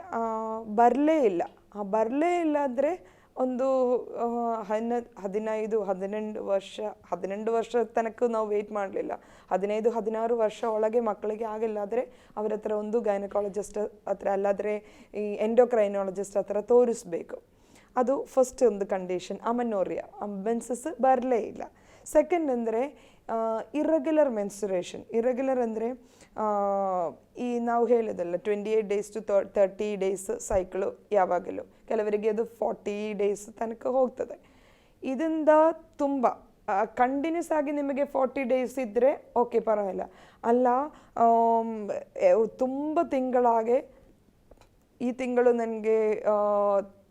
ಬರಲೇ ಇಲ್ಲ. ಬರಲೇ ಇಲ್ಲ ಅಂದರೆ ಒಂದು ಹನ್ನ, ಹದಿನೈದು, ಹದಿನೆಂಟು ವರ್ಷ ಹದಿನೆಂಟು ವರ್ಷ ತನಕ ನಾವು ವೆಯ್ಟ್ ಮಾಡಲಿಲ್ಲ. ಹದಿನೈದು, ಹದಿನಾರು ವರ್ಷ ಒಳಗೆ ಮಕ್ಕಳಿಗೆ ಆಗಿಲ್ಲ ಆದರೆ ಅವರ ಹತ್ರ ಒಂದು ಗೈನಕಾಲಜಿಸ್ಟ್ ಹತ್ರ ಅಲ್ಲಾದರೆ ಈ ಎಂಡೋಕ್ರೈನಾಲಜಿಸ್ಟ್ ಹತ್ರ ತೋರಿಸ್ಬೇಕು. ಅದು ಫಸ್ಟ್ ಒಂದು ಕಂಡೀಷನ್ ಅಮನೋರಿಯಾ ಅಂಬೆನ್ಸಸ್ ಬರಲೇ ಇಲ್ಲ. ಸೆಕೆಂಡ್ ಅಂದರೆ ಇರ್ರೆಗ್ಯುಲರ್ ಮೆನ್ಸುರೇಷನ್ ಇರ್ರೆಗ್ಯುಲರ್ ಅಂದರೆ ಈ ನಾವು ಹೇಳಿದಲ್ಲ twenty eight days to thirty days cycle ಯಾವಾಗಲೂ. ಕೆಲವರಿಗೆ ಅದು ಫಾರ್ಟಿ ಡೇಸ್ ತನಕ ಹೋಗ್ತದೆ. ಇದರಿಂದ ತುಂಬ ಕಂಟಿನ್ಯೂಸ್ ಆಗಿ ನಿಮಗೆ ಫಾರ್ಟಿ ಡೇಸ್ ಇದ್ದರೆ ಓಕೆ ಪರವಾಗಿಲ್ಲ. ಅಲ್ಲ ತುಂಬ ತಿಂಗಳಾಗೆ, ಈ ತಿಂಗಳು ನನಗೆ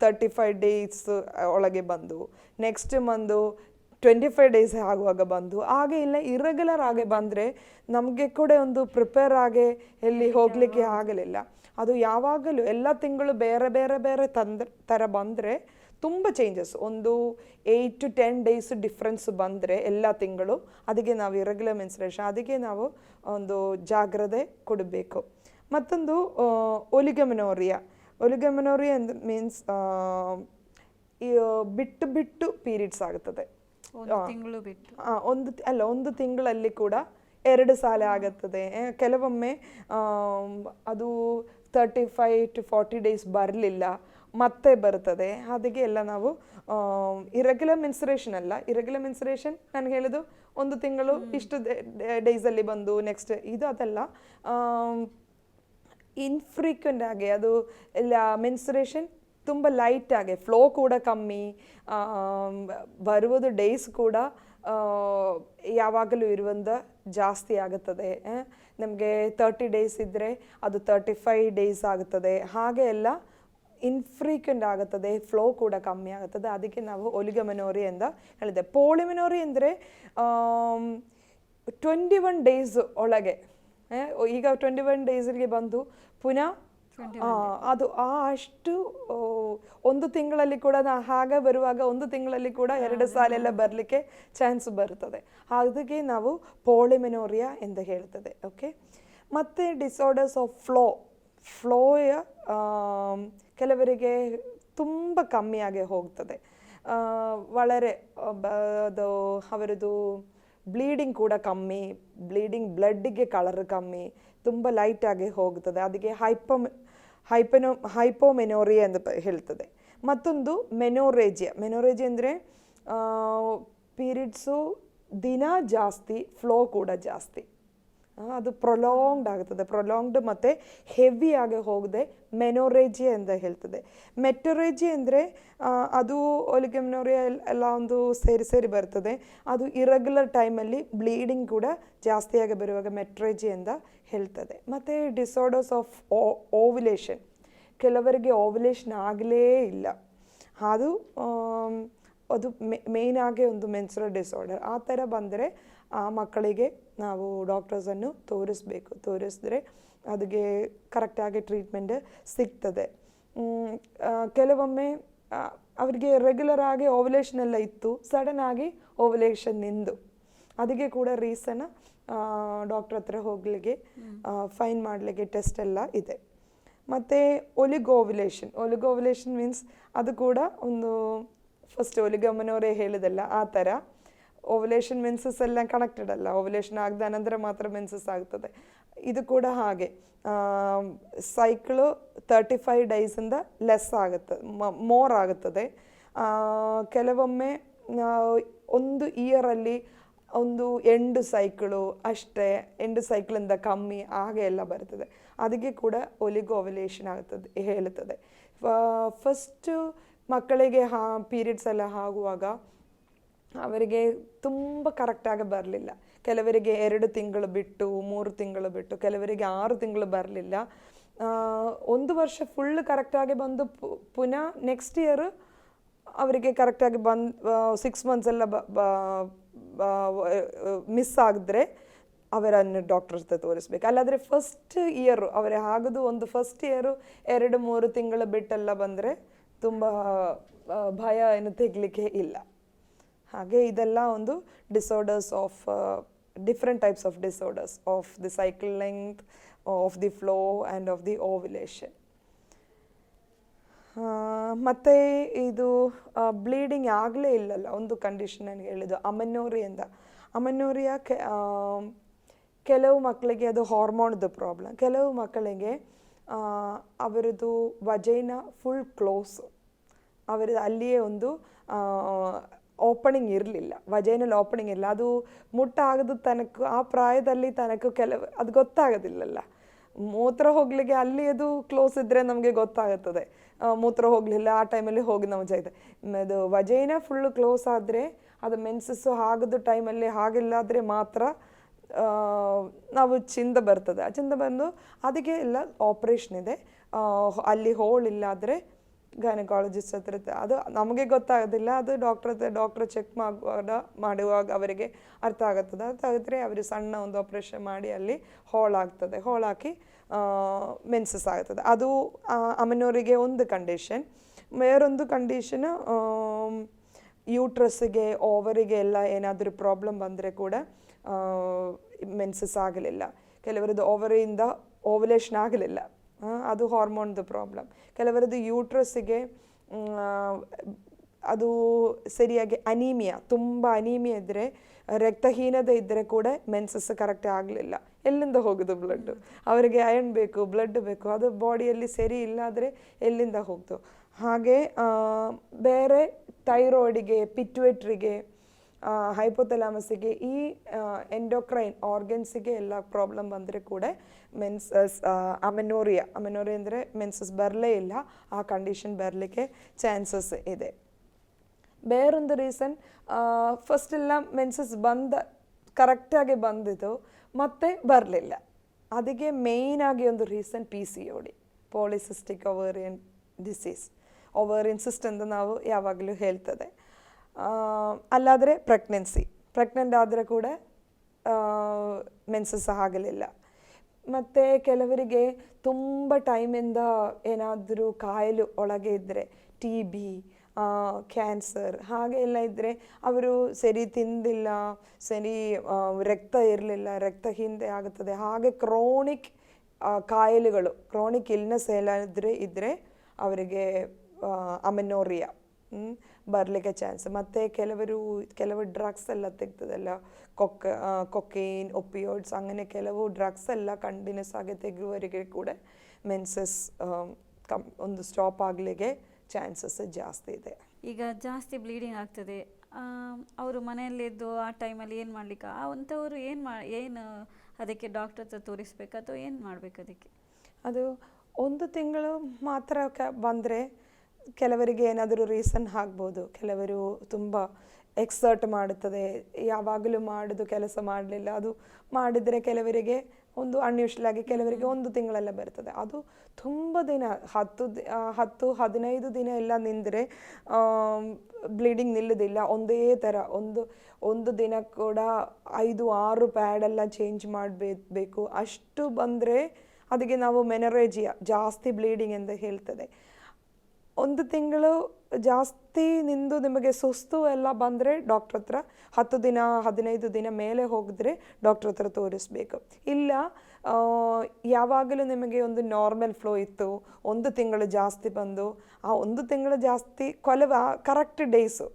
ತರ್ಟಿ ಫೈವ್ ಡೇಸ್ ಒಳಗೆ ಬಂದು ನೆಕ್ಸ್ಟ್ ಮಂದು ಟ್ವೆಂಟಿ ಫೈವ್ ಡೇಸ್ ಆಗುವಾಗ ಬಂದು ಹಾಗೆ ಇಲ್ಲ ಇರೆಗ್ಯುಲರ್ ಆಗಿ ಬಂದರೆ ನಮಗೆ ಕೂಡ ಒಂದು ಪ್ರಿಪೇರ್ ಆಗಿ ಎಲ್ಲಿ ಹೋಗಲಿಕ್ಕೆ ಆಗಲಿಲ್ಲ. ಅದು ಯಾವಾಗಲೂ ಎಲ್ಲ ತಿಂಗಳು ಬೇರೆ ಬೇರೆ ಬೇರೆ ತಂದ ಥರ ಬಂದರೆ ತುಂಬ ಚೇಂಜಸ್ ಒಂದು eight to ten days difference ಬಂದರೆ ಎಲ್ಲ ತಿಂಗಳು ಅದಕ್ಕೆ ನಾವು ಇರೆಗ್ಯುಲರ್ ಮೆನ್ಸ್ರೇಷನ್ ಅದಕ್ಕೆ ನಾವು ಒಂದು ಜಾಗ್ರತೆ ಕೊಡಬೇಕು. ಮತ್ತೊಂದು ಒಲಿಗಮನೋರಿಯಾ ಒಲಿಗಮನೋರಿಯಾ ಅಂದ್ ಮೀನ್ಸ್ ಬಿಟ್ಟು ಬಿಟ್ಟು ಪೀರಿಯಡ್ಸ್ ಆಗುತ್ತದೆ.
ತಿಂಗಳು ಬಿಟ್ಟು.
ಒಂದು ಅಲ್ಲ ಒಂದು ತಿಂಗಳಲ್ಲಿ ಕೂಡ ಎರಡು ಸಾಲ ಆಗುತ್ತದೆ. ಕೆಲವೊಮ್ಮೆ ಅದು thirty five to forty days ಬರಲಿಲ್ಲ ಮತ್ತೆ ಬರ್ತದೆ. ಅದಕ್ಕೆ ಎಲ್ಲ ನಾವು ಇರೆಗ್ಯುಲರ್ ಮೆನ್ಸುರೇಷನ್ ಅಲ್ಲ ಇರೆಗ್ಯುಲರ್ ಮೆನ್ಸುರೇಷನ್ ನಾನು ಹೇಳೋದು ಒಂದು ತಿಂಗಳು ಇಷ್ಟು ಡೇಸಲ್ಲಿ ಬಂದು ನೆಕ್ಸ್ಟ್ ಇದು ಅದಲ್ಲ. ಇನ್ಫ್ರೀಕ್ವೆಂಟ್ ಆಗಿ ಅದು ಎಲ್ಲ ಮೆನ್ಸುರೇಷನ್ ತುಂಬ ಲೈಟ್ ಆಗಿ ಫ್ಲೋ ಕೂಡ ಕಮ್ಮಿ ಬರುವುದು ಡೇಸ್ ಕೂಡ ಯಾವಾಗಲೂ ಇರುವಂಥ ಜಾಸ್ತಿ ಆಗುತ್ತದೆ ನಮಗೆ ತರ್ಟಿ ಡೇಸ್ ಇದ್ದರೆ ಅದು ತರ್ಟಿ ಫೈವ್ ಡೇಸ್ ಆಗುತ್ತದೆ. ಹಾಗೆ ಎಲ್ಲ ಇನ್ಫ್ರೀಕ್ವೆಂಟ್ ಆಗುತ್ತದೆ ಫ್ಲೋ ಕೂಡ ಕಮ್ಮಿ ಆಗುತ್ತದೆ. ಅದಕ್ಕೆ ನಾವು ಒಲಿಗಮೆನೋರಿ ಅಂತ ಹೇಳಿದೆ. ಪೋಳಿಮೆನೋರಿ ಅಂದರೆ ಟ್ವೆಂಟಿ ಒನ್ ಡೇಸ್ ಒಳಗೆ ಈಗ ಟ್ವೆಂಟಿ ಒನ್ ಡೇಸ್ಗೆ ಬಂದು ಪುನಃ ಅದು ಆ ಅಷ್ಟು ಒಂದು ತಿಂಗಳಲ್ಲಿ ಕೂಡ ನಾ ಹಾಗೆ ಬರುವಾಗ ಒಂದು ತಿಂಗಳಲ್ಲಿ ಕೂಡ ಎರಡು ಸಾಲೆಲ್ಲ ಬರಲಿಕ್ಕೆ ಚಾನ್ಸ್ ಬರ್ತದೆ ಅದಕ್ಕೆ ನಾವು ಪೋಳಿಮೆನೋರಿಯಾ ಎಂದು ಹೇಳ್ತದೆ ಓಕೆ? ಮತ್ತೆ ಡಿಸಾರ್ಡರ್ಸ್ ಆಫ್ ಫ್ಲೋ ಫ್ಲೋಯ ಕೆಲವರಿಗೆ ತುಂಬ ಕಮ್ಮಿಯಾಗಿ ಹೋಗ್ತದೆ. ವಳರೆ ಅದು ಅವರದು ಬ್ಲೀಡಿಂಗ್ ಕೂಡ ಕಮ್ಮಿ ಬ್ಲೀಡಿಂಗ್ ಬ್ಲಡ್ಡಿಗೆ ಕಲರ್ ಕಮ್ಮಿ ತುಂಬ ಲೈಟಾಗಿ ಹೋಗ್ತದೆ. ಅದಕ್ಕೆ ಹೈಪಮ್ ಹೈಪೆನೋ ಹೈಪೋಮೆನೋರಿಯಾ ಪ- ಹೇಳ್ತದೆ. ಮತ್ತೊಂದು ಮೆನೋರೇಜಿಯಾ. ಮೆನೋರೇಜಿಯಾ ಅಂದರೆ ಪೀರಿಯಡ್ಸು ದಿನ ಜಾಸ್ತಿ ಫ್ಲೋ ಕೂಡ ಜಾಸ್ತಿ. ಅದು ಪ್ರೊಲಾಂಗ್ಡ್ ಆಗುತ್ತದೆ. ಪ್ರೊಲಾಂಗ್ಡ್ ಮತ್ತು ಹೆವಿ ಆಗಿ ಹೋಗದೆ. ಮೆನೋರೇಜಿ ಅಂತ ಹೇಳ್ತದೆ. ಮೆಟೊರೇಜಿ ಅಂದರೆ ಅದು ಒಲಿಗೆಮ್ನೋರಿಯ ಎಲ್ಲ ಒಂದು ಸೇರಿ ಸೇರಿ ಬರ್ತದೆ. ಅದು ಇರೆಗ್ಯುಲರ್ ಟೈಮಲ್ಲಿ ಬ್ಲೀಡಿಂಗ್ ಕೂಡ ಜಾಸ್ತಿಯಾಗಿ ಬರುವಾಗ ಮೆಟ್ರೇಜಿ ಅಂತ ಹೇಳ್ತದೆ. ಮತ್ತು ಡಿಸಾರ್ಡರ್ಸ್ ಆಫ್ ಓವಿಲೇಷನ್ ಕೆಲವರಿಗೆ ಓವಿಲೇಷನ್ ಆಗಲೇ ಇಲ್ಲ. ಅದು ಅದು ಮೇನ್ ಆಗಿ ಒಂದು ಮೆನ್ಸುರಲ್ ಡಿಸಾರ್ಡರ್ ಆ ಥರ ಬಂದರೆ ಆ ಮಕ್ಕಳಿಗೆ ನಾವು ಡಾಕ್ಟರ್ಸನ್ನು ತೋರಿಸ್ಬೇಕು, ತೋರಿಸಿದ್ರೆ ಅದಕ್ಕೆ ಕರೆಕ್ಟಾಗಿ ಟ್ರೀಟ್ಮೆಂಟ್ ಸಿಗ್ತದೆ. ಕೆಲವೊಮ್ಮೆ ಅವರಿಗೆ ರೆಗ್ಯುಲರ್ ಆಗಿ ಓವಲೇಷನ್ ಎಲ್ಲ ಇತ್ತು ಸಡನ್ ಆಗಿ ಓವಲೇಷನ್ ನಿಂದು. ಅದಕ್ಕೆ ಕೂಡ ರೀಸನ್ ಡಾಕ್ಟ್ರ್ ಹತ್ರ ಹೋಗ್ಲಿಕ್ಕೆ ಫೈನ್ ಮಾಡಲಿಕ್ಕೆ ಟೆಸ್ಟ್ ಎಲ್ಲ ಇದೆ. ಮತ್ತು ಒಲಿಗೋವಿಲೇಷನ್ ಒಲಿಗೋವಿಲೇಷನ್ ಮೀನ್ಸ್ ಅದು ಕೂಡ ಒಂದು ಫಸ್ಟ್ ಒಲಿಗಮ್ಮನವರೇ ಹೇಳಿದಲ್ಲ, ಆ ಥರ ಓವ್ಯುಲೇಷನ್ ಮೆನ್ಸಸ್ ಎಲ್ಲ ಕನೆಕ್ಟೆಡ್ ಅಲ್ಲ ಓವಲೇಷನ್ ಆಗದ ನಂತರ ಮಾತ್ರ ಮೆನ್ಸಸ್ ಆಗ್ತದೆ ಇದು ಕೂಡ ಹಾಗೆ ಸೈಕ್ಳು ತರ್ಟಿ ಫೈವ್ ಡೇಸಿಂದ ಲೆಸ್ ಆಗುತ್ತೆ ಮೋರ್ ಆಗುತ್ತದೆ ಕೆಲವೊಮ್ಮೆ ಒಂದು ಇಯರಲ್ಲಿ ಒಂದು ಎಂಡು ಸೈಕಳು ಅಷ್ಟೇ ಎಂಡು ಸೈಕ್ಲಿಂದ ಕಮ್ಮಿ ಹಾಗೆ ಎಲ್ಲ ಬರ್ತದೆ ಅದಕ್ಕೆ ಕೂಡ ಒಲಿಗೋ ಓವ್ಯುಲೇಷನ್ ಆಗುತ್ತದೆ ಹೇಳುತ್ತದೆ ಫಸ್ಟು ಮಕ್ಕಳಿಗೆ ಹಾ ಪೀರಿಯಡ್ಸ್ ಎಲ್ಲ ಆಗುವಾಗ ಅವರಿಗೆ ತುಂಬ ಕರೆಕ್ಟಾಗಿ ಬರಲಿಲ್ಲ. ಕೆಲವರಿಗೆ ಎರಡು ತಿಂಗಳು ಬಿಟ್ಟು, ಮೂರು ತಿಂಗಳು ಬಿಟ್ಟು, ಕೆಲವರಿಗೆ ಆರು ತಿಂಗಳು ಬರಲಿಲ್ಲ. ಒಂದು ವರ್ಷ ಫುಲ್ ಕರೆಕ್ಟಾಗಿ ಬಂದು ಪುನಃ ನೆಕ್ಸ್ಟ್ ಇಯರ್ ಅವರಿಗೆ ಕರೆಕ್ಟಾಗಿ ಬಂದು ಸಿಕ್ಸ್ ಮಂತ್ಸ್ ಎಲ್ಲ ಮಿಸ್ ಆಗಿದ್ರೆ ಅವರನ್ನು ಡಾಕ್ಟರ್ ಜೊತೆ ತೋರಿಸ್ಬೇಕು. ಅಲ್ಲಾದರೆ ಫಸ್ಟ್ ಇಯರು ಅವರೇ ಆಗೋದು ಒಂದು ಫಸ್ಟ್ ಇಯರು ಎರಡು, ಮೂರು ತಿಂಗಳು ಬಿಟ್ಟೆಲ್ಲ ಬಂದರೆ ತುಂಬ ಭಯ ಏನು ತೆಗಲಿಕ್ಕೆ ಇಲ್ಲ. ಹಾಗೆ ಇದೆಲ್ಲ ಒಂದು disorders of different types of disorders of the cycle length of the flow and of the ovulation ಮತ್ತು ಇದು ಬ್ಲೀಡಿಂಗ್ ಆಗಲೇ ಇಲ್ಲಲ್ಲ, ಒಂದು ಕಂಡೀಷನ್ ನನಗೆ ಹೇಳಿದ್ದು ಅಮನೋರಿ ಅಂತ ಅಮನೋರಿಯ ಕೆ ಕೆಲವು ಮಕ್ಕಳಿಗೆ ಅದು ಹಾರ್ಮೋನ್ದು ಪ್ರಾಬ್ಲಮ್ ಕೆಲವು ಮಕ್ಕಳಿಗೆ ಅವರದು ವಜೈನ ಫುಲ್ ಕ್ಲೋಸ್ ಅವರದ್ದು ಅಲ್ಲಿಯೇ ಒಂದು ಓಪನಿಂಗ್ ಇರಲಿಲ್ಲ. ವಜೈನಲ್ಲಿ ಓಪನಿಂಗ್ ಇಲ್ಲ ಅದು ಮುಟ್ಟಾಗದು ತನಕ, ಆ ಪ್ರಾಯದಲ್ಲಿ ತನಕ ಕೆಲವು, ಅದು ಗೊತ್ತಾಗೋದಿಲ್ಲಲ್ಲ. ಮೂತ್ರ ಹೋಗ್ಲಿಕ್ಕೆ ಅಲ್ಲಿ ಅದು ಕ್ಲೋಸ್ ಇದ್ದರೆ ನಮಗೆ ಗೊತ್ತಾಗುತ್ತದೆ. ಮೂತ್ರ ಹೋಗಲಿಲ್ಲ, ಆ ಟೈಮಲ್ಲಿ ಹೋಗಿ ನಾವು ಜೈತೆ ಅದು ವಜೈನ ಫುಲ್ಲು ಕ್ಲೋಸ್ ಆದರೆ, ಅದು ಮೆನ್ಸಸ್ಸು ಆಗದು ಟೈಮಲ್ಲಿ ಹಾಗಿಲ್ಲಾದರೆ ಮಾತ್ರ ನಾವು ಚಿಂದ ಬರ್ತದೆ. ಆ ಚಿಂದ ಬಂದು ಅದಕ್ಕೆ ಎಲ್ಲ ಆಪ್ರೇಷನ್ ಇದೆ. ಅಲ್ಲಿ ಹೋಳಿಲ್ಲಾದರೆ ಗೈನಕಾಲಜಿಸ್ಟ್ ಹತ್ರ ಅದು ನಮಗೆ ಗೊತ್ತಾಗೋದಿಲ್ಲ, ಅದು ಡಾಕ್ಟರ್ ಹತ್ರ ಡಾಕ್ಟರ್ ಚೆಕ್ ಮಾಡುವಾಗ ಮಾಡುವಾಗ ಅವರಿಗೆ ಅರ್ಥ ಆಗುತ್ತದೆ. ಅರ್ಥ ಆಗಿದ್ರೆ ಅವರು ಸಣ್ಣ ಒಂದು ಆಪ್ರೇಷನ್ ಮಾಡಿ ಅಲ್ಲಿ ಹೋಳ್ ಆಗ್ತದೆ. ಹೋಲ್ ಹಾಕಿ ಮೆನ್ಸಸ್ ಆಗ್ತದೆ ಅದು ಅಮ್ಮನವರಿಗೆ ಒಂದು ಕಂಡೀಷನ್ ಬೇರೊಂದು ಕಂಡೀಷನ್ ಯೂಟ್ರಸ್ಸಿಗೆ ಓವರಿಗೆ ಎಲ್ಲ ಏನಾದರೂ ಪ್ರಾಬ್ಲಮ್ ಬಂದರೆ ಕೂಡ ಮೆನ್ಸಸ್ ಆಗಲಿಲ್ಲ. ಕೆಲವರದ್ದು ಓವರಿಯಿಂದ ಓವಲೇಷನ್ ಆಗಲಿಲ್ಲ. ಅದು ಹಾರ್ಮೋನ್ದು ಪ್ರಾಬ್ಲಮ್ ಕೆಲವರದ್ದು ಯೂಟ್ರಸ್ಸಿಗೆ ಅದು ಸರಿಯಾಗಿ ಅನೀಮಿಯಾ ತುಂಬ ಅನೀಮಿಯಾ ಇದ್ದರೆ ರಕ್ತಹೀನತೆ ಇದ್ದರೆ ಕೂಡ ಮೆನ್ಸಸ್ ಕರೆಕ್ಟ್ ಆಗಲಿಲ್ಲ. ಎಲ್ಲಿಂದ ಹೋಗೋದು ಬ್ಲಡ್ಡು ಅವರಿಗೆ ಅಯರ್ನ್ ಬೇಕು ಬ್ಲಡ್ ಬೇಕು, ಅದು ಬಾಡಿಯಲ್ಲಿ ಸರಿ ಇಲ್ಲಾದರೆ ಎಲ್ಲಿಂದ ಹೋಗ್ತು ಹಾಗೆ ಬೇರೆ ಥೈರಾಯ್ಡಿಗೆ ಪಿಟ್ವೆಟ್ರಿಗೆ ಹೈಪೋಥಲಾಮಸಿಗೆ ಈ ಎಂಡೋಕ್ರೈನ್ ಆರ್ಗನ್ಸಿಗೆ ಎಲ್ಲ ಪ್ರಾಬ್ಲಮ್ ಬಂದರೆ ಕೂಡ ಮೆನ್ಸಸ್ ಅಮೆನೋರಿಯಾ ಅಮೆನೋರಿಯಾ ಅಂದರೆ ಮೆನ್ಸಸ್ ಬರಲೇ ಇಲ್ಲ. ಆ ಕಂಡೀಷನ್ ಬರಲಿಕ್ಕೆ ಚಾನ್ಸಸ್ ಇದೆ. ಬೇರೊಂದು ರೀಸನ್ ಫಸ್ಟ್ ಎಲ್ಲ ಮೆನ್ಸಸ್ ಬಂದ ಕರೆಕ್ಟಾಗಿ ಬಂದಿದ್ದು, ಮತ್ತೆ ಬರಲಿಲ್ಲ. ಅದಕ್ಕೆ ಮೇಯ್ನಾಗಿ ಒಂದು reason P C O D polycystic ovarian disease ovarian cyst ಅಂತ ನಾವು ಯಾವಾಗಲೂ ಹೇಳ್ತದೆ. ಅಲ್ಲಾದರೆ ಪ್ರೆಗ್ನೆನ್ಸಿ ಪ್ರೆಗ್ನೆಂಟ್ ಆದರೆ ಕೂಡ ಮೆನ್ಸಸ್ ಆಗಲಿಲ್ಲ ಮತ್ತು ಕೆಲವರಿಗೆ ತುಂಬ ಟೈಮಿಂದ ಏನಾದರೂ ಕಾಯಿಲೆ ಒಳಗೆ ಇದ್ದರೆ ಟಿ ಬಿ ಕ್ಯಾನ್ಸರ್ ಹಾಗೆ ಎಲ್ಲ ಇದ್ದರೆ ಅವರು ಸರಿ ತಿಂದಿಲ್ಲ, ಸರಿ ರಕ್ತ ಇರಲಿಲ್ಲ, ರಕ್ತ ಹಿಂದೆ ಆಗುತ್ತದೆ. ಹಾಗೆ ಕ್ರೋನಿಕ್ ಕಾಯಿಲೆಗಳು ಕ್ರೋನಿಕ್ ಇಲ್ನೆಸ್ ಎಲ್ಲ ಇದ್ದರೆ ಇದ್ದರೆ ಅವರಿಗೆ ಅಮೆನೋರಿಯಾ ಬರಲಿಕ್ಕೆ ಚಾನ್ಸ್ ಮತ್ತು ಕೆಲವರು ಕೆಲವು ಡ್ರಗ್ಸ್ ಎಲ್ಲ ತೆಗ್ತದಲ್ಲ ಕೊಕ್ಕ ಕೊಕೇನ್ ಒಪಿಯೋಡ್ಸ್ അങ്ങനെ ಕೆಲವು ಡ್ರಗ್ಸ್ ಎಲ್ಲ ಕಂಟಿನ್ಯೂಸ್ ಆಗಿ ತೆಗೆಯುವವರಿಗೆ ಕೂಡ ಮೆನ್ಸಸ್ ಕಮ್ ಒಂದು ಸ್ಟಾಪ್ ಆಗಲಿಕ್ಕೆ ಚಾನ್ಸಸ್ ಜಾಸ್ತಿ ಇದೆ
ಈಗ ಜಾಸ್ತಿ ಬ್ಲೀಡಿಂಗ್ ಆಗ್ತದೆ ಅವರು ಮನೆಯಲ್ಲಿದ್ದು ಆ ಟೈಮಲ್ಲಿ ಏನು ಮಾಡ್ಲಿಕ್ಕೆ ಆ ಅಂಥವ್ರು ಏನು ಮಾ ಏನು ಅದಕ್ಕೆ ಡಾಕ್ಟರ್ ಹತ್ರ ತೋರಿಸ್ಬೇಕು ಅಥವಾ ಏನು ಮಾಡ್ಬೇಕು ಅದಕ್ಕೆ
ಅದು ಒಂದು ತಿಂಗಳು ಮಾತ್ರ ಕ ಬಂದರೆ ಕೆಲವರಿಗೆ ಏನಾದರೂ ರೀಸನ್ ಆಗ್ಬೋದು ಕೆಲವರು ತುಂಬ ಎಕ್ಸರ್ಟ್ ಮಾಡುತ್ತದೆ ಯಾವಾಗಲೂ ಮಾಡೋದು ಕೆಲಸ ಮಾಡಲಿಲ್ಲ ಅದು ಮಾಡಿದರೆ ಕೆಲವರಿಗೆ ಒಂದು ಅನ್ಯೂಷಲ್ ಆಗಿ ಕೆಲವರಿಗೆ ಒಂದು ತಿಂಗಳೆಲ್ಲ ಬರ್ತದೆ. ಅದು ತುಂಬ ದಿನ ಹತ್ತು ಹತ್ತು ಹದಿನೈದು ದಿನ ಎಲ್ಲ ನಿಂದರೆ ಬ್ಲೀಡಿಂಗ್ ನಿಲ್ಲೋದಿಲ್ಲ. ಒಂದೇ ಥರ ಒಂದು ಒಂದು ದಿನ ಕೂಡ ಐದು ಆರು ಪ್ಯಾಡೆಲ್ಲ ಚೇಂಜ್ ಮಾಡಬೇಕು ಅಷ್ಟು ಬಂದರೆ ಅದಕ್ಕೆ ನಾವು ಮೆನರೇಜಿಯಾ ಜಾಸ್ತಿ ಬ್ಲೀಡಿಂಗ್ ಎಂದು ಹೇಳ್ತದೆ. ಒಂದು ತಿಂಗಳು ಜಾಸ್ತಿ ನಿಂದು ನಿಮಗೆ ಸುಸ್ತು ಎಲ್ಲ ಬಂದರೆ ಡಾಕ್ಟ್ರ್ ಹತ್ರ, ಹತ್ತು ದಿನ, ಹದಿನೈದು ದಿನ ಮೇಲೆ ಹೋಗಿದ್ರೆ ಡಾಕ್ಟ್ರ್ ಹತ್ರ ತೋರಿಸ್ಬೇಕು. ಇಲ್ಲ ಯಾವಾಗಲೂ ನಿಮಗೆ ಒಂದು ನಾರ್ಮಲ್ ಫ್ಲೋ ಇತ್ತು, ಒಂದು ತಿಂಗಳು ಜಾಸ್ತಿ ಬಂದು, ಆ ಒಂದು ತಿಂಗಳು ಜಾಸ್ತಿ ಕೊಲವ correct days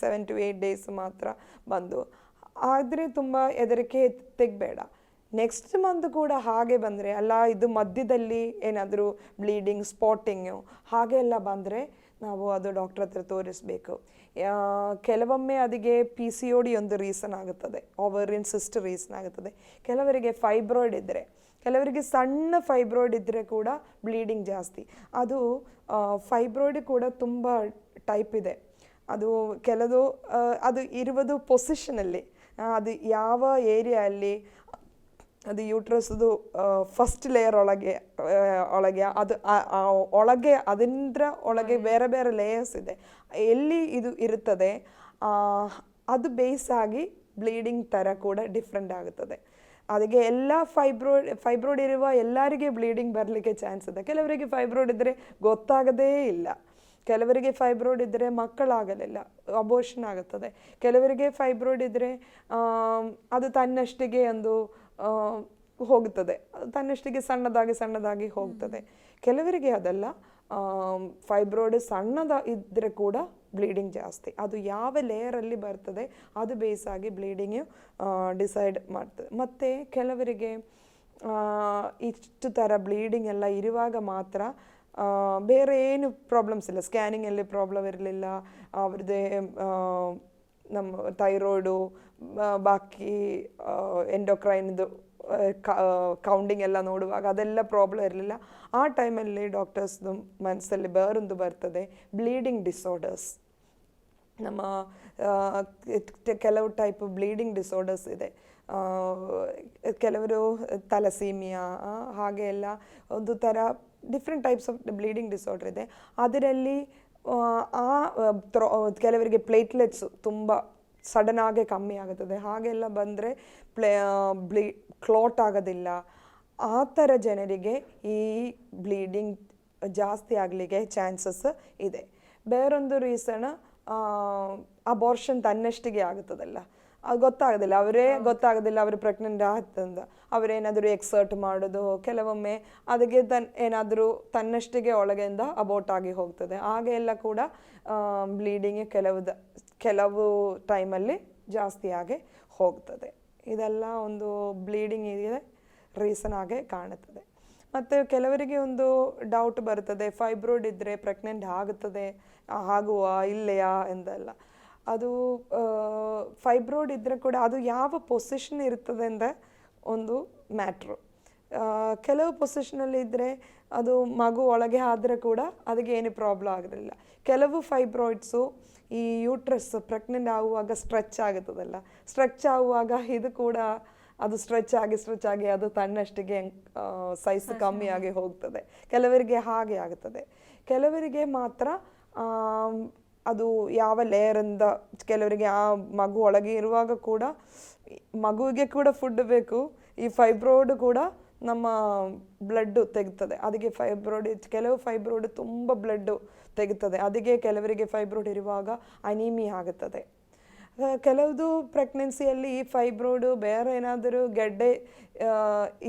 seven to eight days ಮಾತ್ರ ಬಂದು. ಆದರೆ ತುಂಬ ಹೆದರಿಕೆ ತೆಗಬೇಡ. ನೆಕ್ಸ್ಟ್ ಮಂತ್ ಕೂಡ ಹಾಗೆ ಬಂದರೆ, ಅಲ್ಲ, ಇದು ಮಧ್ಯದಲ್ಲಿ ಏನಾದರೂ ಬ್ಲೀಡಿಂಗ್ ಸ್ಪಾಟಿಂಗು ಹಾಗೆಲ್ಲ ಬಂದರೆ ನಾವು ಅದು ಡಾಕ್ಟ್ರ್ ಹತ್ರ ತೋರಿಸ್ಬೇಕು. ಕೆಲವೊಮ್ಮೆ ಅದಕ್ಕೆ ಪಿ ಸಿ ಒ ಡಿ ಒಂದು ರೀಸನ್ ಆಗುತ್ತದೆ ಓವರಿನ್ ಸಿಸ್ಟ್ ರೀಸನ್ ಆಗುತ್ತದೆ. ಕೆಲವರಿಗೆ ಫೈಬ್ರಾಯ್ಡ್ ಇದ್ದರೆ ಕೆಲವರಿಗೆ ಸಣ್ಣ ಫೈಬ್ರಾಯ್ಡ್ ಇದ್ದರೆ ಕೂಡ ಬ್ಲೀಡಿಂಗ್ ಜಾಸ್ತಿ. ಅದು ಫೈಬ್ರಾಯ್ಡ್ ಕೂಡ ತುಂಬ ಟೈಪ್ ಇದೆ. ಅದು ಕೆಲವು ಅದು ಇರುವುದು ಪೊಸಿಷನಲ್ಲಿ ಅದು ಯಾವ ಏರಿಯಲ್ಲಿ ಅದು ಯೂಟ್ರಸ್ದು ಫಸ್ಟ್ ಲೇಯರ್ ಒಳಗೆ ಒಳಗೆ ಅದು ಒಳಗೆ ಅದರ ಒಳಗೆ ಬೇರೆ ಬೇರೆ ಲೇಯರ್ಸ್ ಇದೆ. ಎಲ್ಲಿ ಇದು ಇರುತ್ತದೆ ಅದು ಬೇಸ್ ಆಗಿ ಬ್ಲೀಡಿಂಗ್ ಥರ ಕೂಡ ಡಿಫ್ರೆಂಟ್ ಆಗುತ್ತದೆ. ಅದಕ್ಕೆ ಎಲ್ಲ ಫೈಬ್ರೋಡ್ ಫೈಬ್ರೋಡ್ ಇರುವ ಎಲ್ಲರಿಗೆ ಬ್ಲೀಡಿಂಗ್ ಬರಲಿಕ್ಕೆ ಚಾನ್ಸ್ ಇದೆ. ಕೆಲವರಿಗೆ ಫೈಬ್ರೋಡ್ ಇದ್ದರೆ ಗೊತ್ತಾಗದೇ ಇಲ್ಲ. ಕೆಲವರಿಗೆ ಫೈಬ್ರೋಡ್ ಇದ್ದರೆ ಮಕ್ಕಳಾಗಲಿಲ್ಲ ಅಬೋಷನ್ ಆಗುತ್ತದೆ. ಕೆಲವರಿಗೆ ಫೈಬ್ರೋಡ್ ಇದ್ದರೆ ಅದು ತನ್ನಷ್ಟಿಗೆ ಒಂದು ಆ, ಹೋಗುತ್ತದೆ ತನ್ನಷ್ಟಿಗೆ ಸಣ್ಣದಾಗಿ ಸಣ್ಣದಾಗಿ ಹೋಗ್ತದೆ. ಕೆಲವರಿಗೆ ಅದಲ್ಲ. ಫೈಬ್ರೋಡ್ ಸಣ್ಣದ ಇದ್ದರೆ ಕೂಡ ಬ್ಲೀಡಿಂಗ್ ಜಾಸ್ತಿ. ಅದು ಯಾವ ಲೇಯರಲ್ಲಿ ಬರ್ತದೆ ಅದು ಬೇಸ್ ಆಗಿ ಬ್ಲೀಡಿಂಗ್ ಡಿಸೈಡ್ ಮಾಡ್ತದೆ. ಮತ್ತು ಕೆಲವರಿಗೆ ಇಷ್ಟು ಥರ ಬ್ಲೀಡಿಂಗ್ ಎಲ್ಲ ಇರುವಾಗ ಮಾತ್ರ ಬೇರೆ ಏನು ಪ್ರಾಬ್ಲಮ್ಸ್ ಇಲ್ಲ. ಸ್ಕ್ಯಾನಿಂಗಲ್ಲಿ ಪ್ರಾಬ್ಲಮ್ ಇರಲಿಲ್ಲ. ಅವ್ರದ್ದೇ ನಮ್ಮ ಥೈರಾಯ್ಡು ಬಾಕಿ ಎಂಡೋಕ್ರೈನ್ದು ಕೌಂಡಿಂಗ್ ಎಲ್ಲ ನೋಡುವಾಗ ಅದೆಲ್ಲ ಪ್ರಾಬ್ಲಮ್ ಇರಲಿಲ್ಲ. ಆ ಟೈಮಲ್ಲಿ ಡಾಕ್ಟರ್ಸ್ದು ಮನಸ್ಸಲ್ಲಿ ಬೇರೊಂದು ಬರ್ತದೆ ಬ್ಲೀಡಿಂಗ್ ಡಿಸಾರ್ಡರ್ಸ್ ನಮ್ಮ ಕೆಲವು ಟೈಪ್ ಬ್ಲೀಡಿಂಗ್ ಡಿಸಾರ್ಡರ್ಸ್ ಇದೆ. ಕೆಲವರು ತಲಸೀಮಿಯಾ ಹಾಗೆ ಎಲ್ಲ ಒಂದು ಥರ different types of bleeding disorder ಇದೆ. ಅದರಲ್ಲಿ ಆ, ಕೆಲವರಿಗೆ ಪ್ಲೇಟ್ಲೆಟ್ಸು ತುಂಬ ಸಡನ್ ಆಗೇ ಕಮ್ಮಿ ಆಗುತ್ತದೆ. ಹಾಗೆಲ್ಲ ಬಂದರೆ ಪ್ಲೇ ಬ್ಲೀ ಕ್ಲಾಟ್ ಆಗೋದಿಲ್ಲ. ಆ ಥರ ಜನರಿಗೆ ಈ ಬ್ಲೀಡಿಂಗ್ ಜಾಸ್ತಿ ಆಗಲಿಕ್ಕೆ ಚಾನ್ಸಸ್ ಇದೆ. ಬೇರೊಂದು ರೀಸನ್ ಅಬಾರ್ಷನ್ ತನ್ನಷ್ಟಿಗೆ ಆಗುತ್ತದಲ್ಲ. ಅದು ಗೊತ್ತಾಗೋದಿಲ್ಲ. ಅವರೇ ಗೊತ್ತಾಗೋದಿಲ್ಲ ಅವರು ಪ್ರೆಗ್ನೆಂಟ್ ಆಯ್ತಂದ ಅವರೇನಾದರೂ ಎಕ್ಸರ್ಟ್ ಮಾಡೋದು ಕೆಲವೊಮ್ಮೆ ಅದಕ್ಕೆ ತನ್ ಏನಾದರೂ ತನ್ನಷ್ಟಿಗೆ ಒಳಗಿಂದ ಅಬೌಟ್ ಆಗಿ ಹೋಗ್ತದೆ. ಹಾಗೆ ಎಲ್ಲ ಕೂಡ ಬ್ಲೀಡಿಂಗ್ ಕೆಲವು ಕೆಲವು ಟೈಮಲ್ಲಿ ಜಾಸ್ತಿಯಾಗಿ ಹೋಗ್ತದೆ. ಇದೆಲ್ಲ ಒಂದು ಬ್ಲೀಡಿಂಗ್ ಇದೆ ರೀಸನ್ ಆಗಿ ಕಾಣುತ್ತದೆ. ಮತ್ತು ಕೆಲವರಿಗೆ ಒಂದು ಡೌಟ್ ಬರ್ತದೆ. ಫೈಬ್ರೋಡ್ ಇದ್ದರೆ ಪ್ರೆಗ್ನೆಂಟ್ ಆಗುತ್ತದೆ ಆಗುವ ಇಲ್ಲೆಯಾ ಎಂದೆಲ್ಲ. ಅದು ಫೈಬ್ರೋಡ್ ಇದ್ದರೆ ಕೂಡ ಅದು ಯಾವ ಪೊಸಿಷನ್ ಇರ್ತದೆ ಅಂದರೆ ಒಂದು ಮ್ಯಾಟ್ರು ಕೆಲವು ಪೊಸಿಷನಲ್ಲಿ ಇದ್ದರೆ ಅದು ಮಗು ಒಳಗೆ ಆದರೆ ಕೂಡ ಅದಕ್ಕೆ ಏನು ಪ್ರಾಬ್ಲಮ್ ಆಗೋದಿಲ್ಲ. ಕೆಲವು ಫೈಬ್ರಾಯ್ಡ್ಸು ಈ ಯೂಟ್ರಸ್ ಪ್ರೆಗ್ನೆಂಟ್ ಆಗುವಾಗ ಸ್ಟ್ರೆಚ್ ಆಗುತ್ತದಲ್ಲ. ಸ್ಟ್ರೆಚ್ ಆಗುವಾಗ ಇದು ಕೂಡ ಅದು ಸ್ಟ್ರೆಚ್ ಆಗಿ ಸ್ಟ್ರೆಚ್ ಆಗಿ ಅದು ತನ್ನಷ್ಟಿಗೆ ಸೈಜ್ ಕಮ್ಮಿ ಆಗಿ. ಹೋಗ್ತದೆ. ಕೆಲವರಿಗೆ ಹಾಗೆ ಆಗುತ್ತದೆ. ಕೆಲವರಿಗೆ ಮಾತ್ರ ಅದು ಯಾವ ಲೇಯರಿಂದ ಕೆಲವರಿಗೆ ಆ ಮಗು ಒಳಗೆ ಇರುವಾಗ ಕೂಡ ಮಗುವಿಗೆ ಕೂಡ ಫುಡ್ ಬೇಕು, ಈ ಫೈಬ್ರೋಡ್ ಕೂಡ ನಮ್ಮ ಬ್ಲಡ್ಡು ತೆಗಿತದೆ. ಅದಕ್ಕೆ ಫೈಬ್ರೋಡ್ ಕೆಲವು ಫೈಬ್ರೋಡ್ ತುಂಬ ಬ್ಲಡ್ಡು ತೆಗಿತದೆ. ಅದಕ್ಕೆ ಕೆಲವರಿಗೆ ಫೈಬ್ರೋಡ್ ಇರುವಾಗ ಅನಿಮಿ ಆಗುತ್ತದೆ. ಕೆಲವುದು ಪ್ರೆಗ್ನೆನ್ಸಿಯಲ್ಲಿ ಈ ಫೈಬ್ರೋಡು ಬೇರೆ ಏನಾದರೂ ಗೆಡ್ಡೆ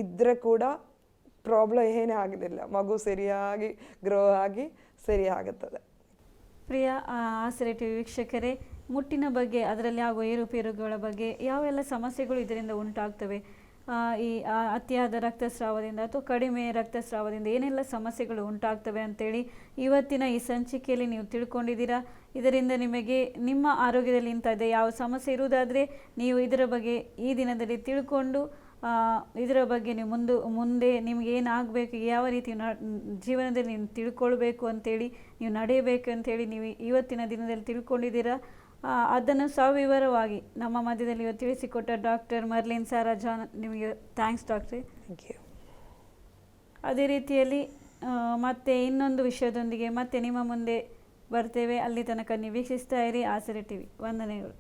ಇದ್ದರೆ ಕೂಡ ಪ್ರಾಬ್ಲಮ್ ಏನೇ ಆಗೋದಿಲ್ಲ. ಮಗು ಸರಿಯಾಗಿ ಗ್ರೋ ಆಗಿ ಸರಿ ಆಗುತ್ತದೆ.
ಪ್ರಿಯ ಆಸರೆ ಟಿವಿ ವೀಕ್ಷಕರೇ, ಮುಟ್ಟಿನ ಬಗ್ಗೆ, ಅದರಲ್ಲಿ ಆಗುವ ಏರುಪೇರುಗಳ ಬಗ್ಗೆ ಯಾವೆಲ್ಲ ಸಮಸ್ಯೆಗಳು ಇದರಿಂದ ಉಂಟಾಗ್ತವೆ? ಈ ಅತಿಯಾದ ರಕ್ತಸ್ರಾವದಿಂದ ಅಥವಾ ಕಡಿಮೆ ರಕ್ತಸ್ರಾವದಿಂದ ಏನೆಲ್ಲ ಸಮಸ್ಯೆಗಳು ಉಂಟಾಗ್ತವೆ ಅಂತೇಳಿ ಇವತ್ತಿನ ಈ ಸಂಚಿಕೆಯಲ್ಲಿ ನೀವು ತಿಳ್ಕೊಂಡಿದ್ದೀರಾ? ಇದರಿಂದ ನಿಮಗೆ, ನಿಮ್ಮ ಆರೋಗ್ಯದಲ್ಲಿ ಇಂಥದ್ದೇ ಯಾವ ಸಮಸ್ಯೆ ಇರುವುದಾದರೆ ನೀವು ಇದರ ಬಗ್ಗೆ ಈ ದಿನದಲ್ಲಿ ತಿಳ್ಕೊಂಡು ಇದರ ಬಗ್ಗೆ ನೀವು ಮುಂದೆ ಮುಂದೆ ನಿಮ್ಗೆ ಏನಾಗಬೇಕು ಯಾವ ರೀತಿ ನ ಜೀವನದಲ್ಲಿ ನೀವು ತಿಳ್ಕೊಳ್ಬೇಕು ಅಂತೇಳಿ ನೀವು ನಡೆಯಬೇಕು ಅಂತೇಳಿ ನೀವು ಇವತ್ತಿನ ದಿನದಲ್ಲಿ ತಿಳ್ಕೊಂಡಿದ್ದೀರಾ? ಅದನ್ನು ಸವಿವರವಾಗಿ ನಮ್ಮ ಮಧ್ಯದಲ್ಲಿ ಇವತ್ತು ತಿಳಿಸಿಕೊಟ್ಟ ಡಾಕ್ಟರ್ ಮರ್ಲಿನ್ ಸಾರಾ ಜಾನ್ ನಿಮಗೆ ಥ್ಯಾಂಕ್ಸ್ ಡಾಕ್ಟ್ರಿ.
ಥ್ಯಾಂಕ್ ಯು
ಅದೇ ರೀತಿಯಲ್ಲಿ ಮತ್ತೆ ಇನ್ನೊಂದು ವಿಷಯದೊಂದಿಗೆ ಮತ್ತೆ ನಿಮ್ಮ ಮುಂದೆ ಬರ್ತೇವೆ. ಅಲ್ಲಿ ತನಕ ನೀವು ವೀಕ್ಷಿಸ್ತಾ ಇರಿ. ಆಸರೆ ಟಿವಿ. ವಂದನೆಗಳು.